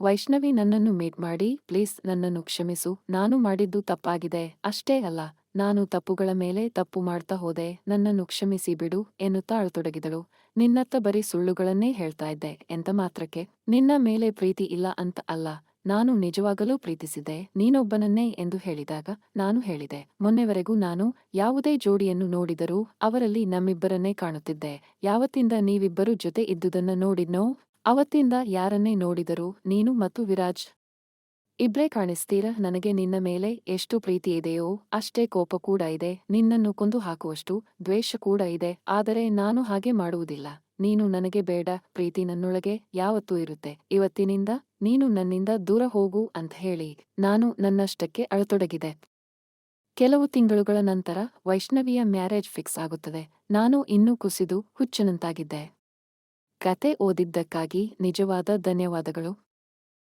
ವೈಷ್ಣವಿ ನನ್ನನ್ನು ಮೀಟ್ ಮಾಡಿ, ಪ್ಲೀಸ್ ನನ್ನನ್ನು ಕ್ಷಮಿಸು. ನಾನು ಮಾಡಿದ್ದು ತಪ್ಪಾಗಿದೆ. ಅಷ್ಟೇ ಅಲ್ಲ, ನಾನು ತಪ್ಪುಗಳ ಮೇಲೆ ತಪ್ಪು ಮಾಡ್ತಾ ಹೋದೆ. ನನ್ನನ್ನು ಕ್ಷಮಿಸಿ ಬಿಡು ಎನ್ನುತ್ತಾ ಅಳತೊಡಗಿದಳು. ನಿನ್ನತ್ತ ಬರೀ ಸುಳ್ಳುಗಳನ್ನೇ ಹೇಳ್ತಾ ಇದ್ದೆ. ಎಂತ ಮಾತ್ರಕ್ಕೆ? ನಿನ್ನ ಮೇಲೆ ಪ್ರೀತಿ ಇಲ್ಲ ಅಂತ ಅಲ್ಲ. ನಾನು ನಿಜವಾಗಲೂ ಪ್ರೀತಿಸಿದೆ. ನೀನೊಬ್ಬನನ್ನೇ ಎಂದು ಹೇಳಿದಾಗ ನಾನು ಹೇಳಿದೆ. ಮೊನ್ನೆವರೆಗೂ ನಾನು ಯಾವುದೇ ಜೋಡಿಯನ್ನು ನೋಡಿದರೂ ಅವರಲ್ಲಿ ನಮ್ಮಿಬ್ಬರನ್ನೇ ಕಾಣುತ್ತಿದ್ದೆ. ಯಾವತ್ತಿಂದ ನೀವಿಬ್ಬರು ಜೊತೆ ಇದ್ದುದನ್ನ ನೋಡಿದ್ನೋ? ಅವತ್ತಿಂದ ಯಾರನ್ನೇ ನೋಡಿದರೂ ನೀನು ಮತ್ತು ವಿರಾಜ್. ಇಬ್ರೇ ಕಾಣಿಸ್ತೀರ? ನನಗೆ ನಿನ್ನ ಮೇಲೆ ಎಷ್ಟು ಪ್ರೀತಿ ಇದೆಯೋ ಅಷ್ಟೇ ಕೋಪ ಕೂಡ ಇದೆ. ನಿನ್ನನ್ನು ಕೊಂದು ಹಾಕುವಷ್ಟು ದ್ವೇಷ ಕೂಡ ಇದೆ. ಆದರೆ ನಾನು ಹಾಗೆ ಮಾಡುವುದಿಲ್ಲ. ನೀನು ನನಗೆ ಬೇಡ. ಪ್ರೀತಿ ನನ್ನೊಳಗೆ ಯಾವತ್ತೂ ಇರುತ್ತೆ. ಇವತ್ತಿನಿಂದ ನೀನು ನನ್ನಿಂದ ದೂರ ಹೋಗು ಅಂತ ಹೇಳಿ ನಾನು ನನ್ನಷ್ಟಕ್ಕೆ ಅಳತೊಡಗಿದೆ. ಕೆಲವು ತಿಂಗಳುಗಳ ನಂತರ ವೈಷ್ಣವಿಯ ಮ್ಯಾರೇಜ್ ಫಿಕ್ಸ್ ಆಗುತ್ತದೆ. ನಾನು ಇನ್ನೂ ಕುಸಿದು ಹುಚ್ಚನಂತಾಗಿದ್ದೆ. ಕತೆ ಓದಿದ್ದಕ್ಕಾಗಿ ನಿಜವಾದ ಧನ್ಯವಾದಗಳು.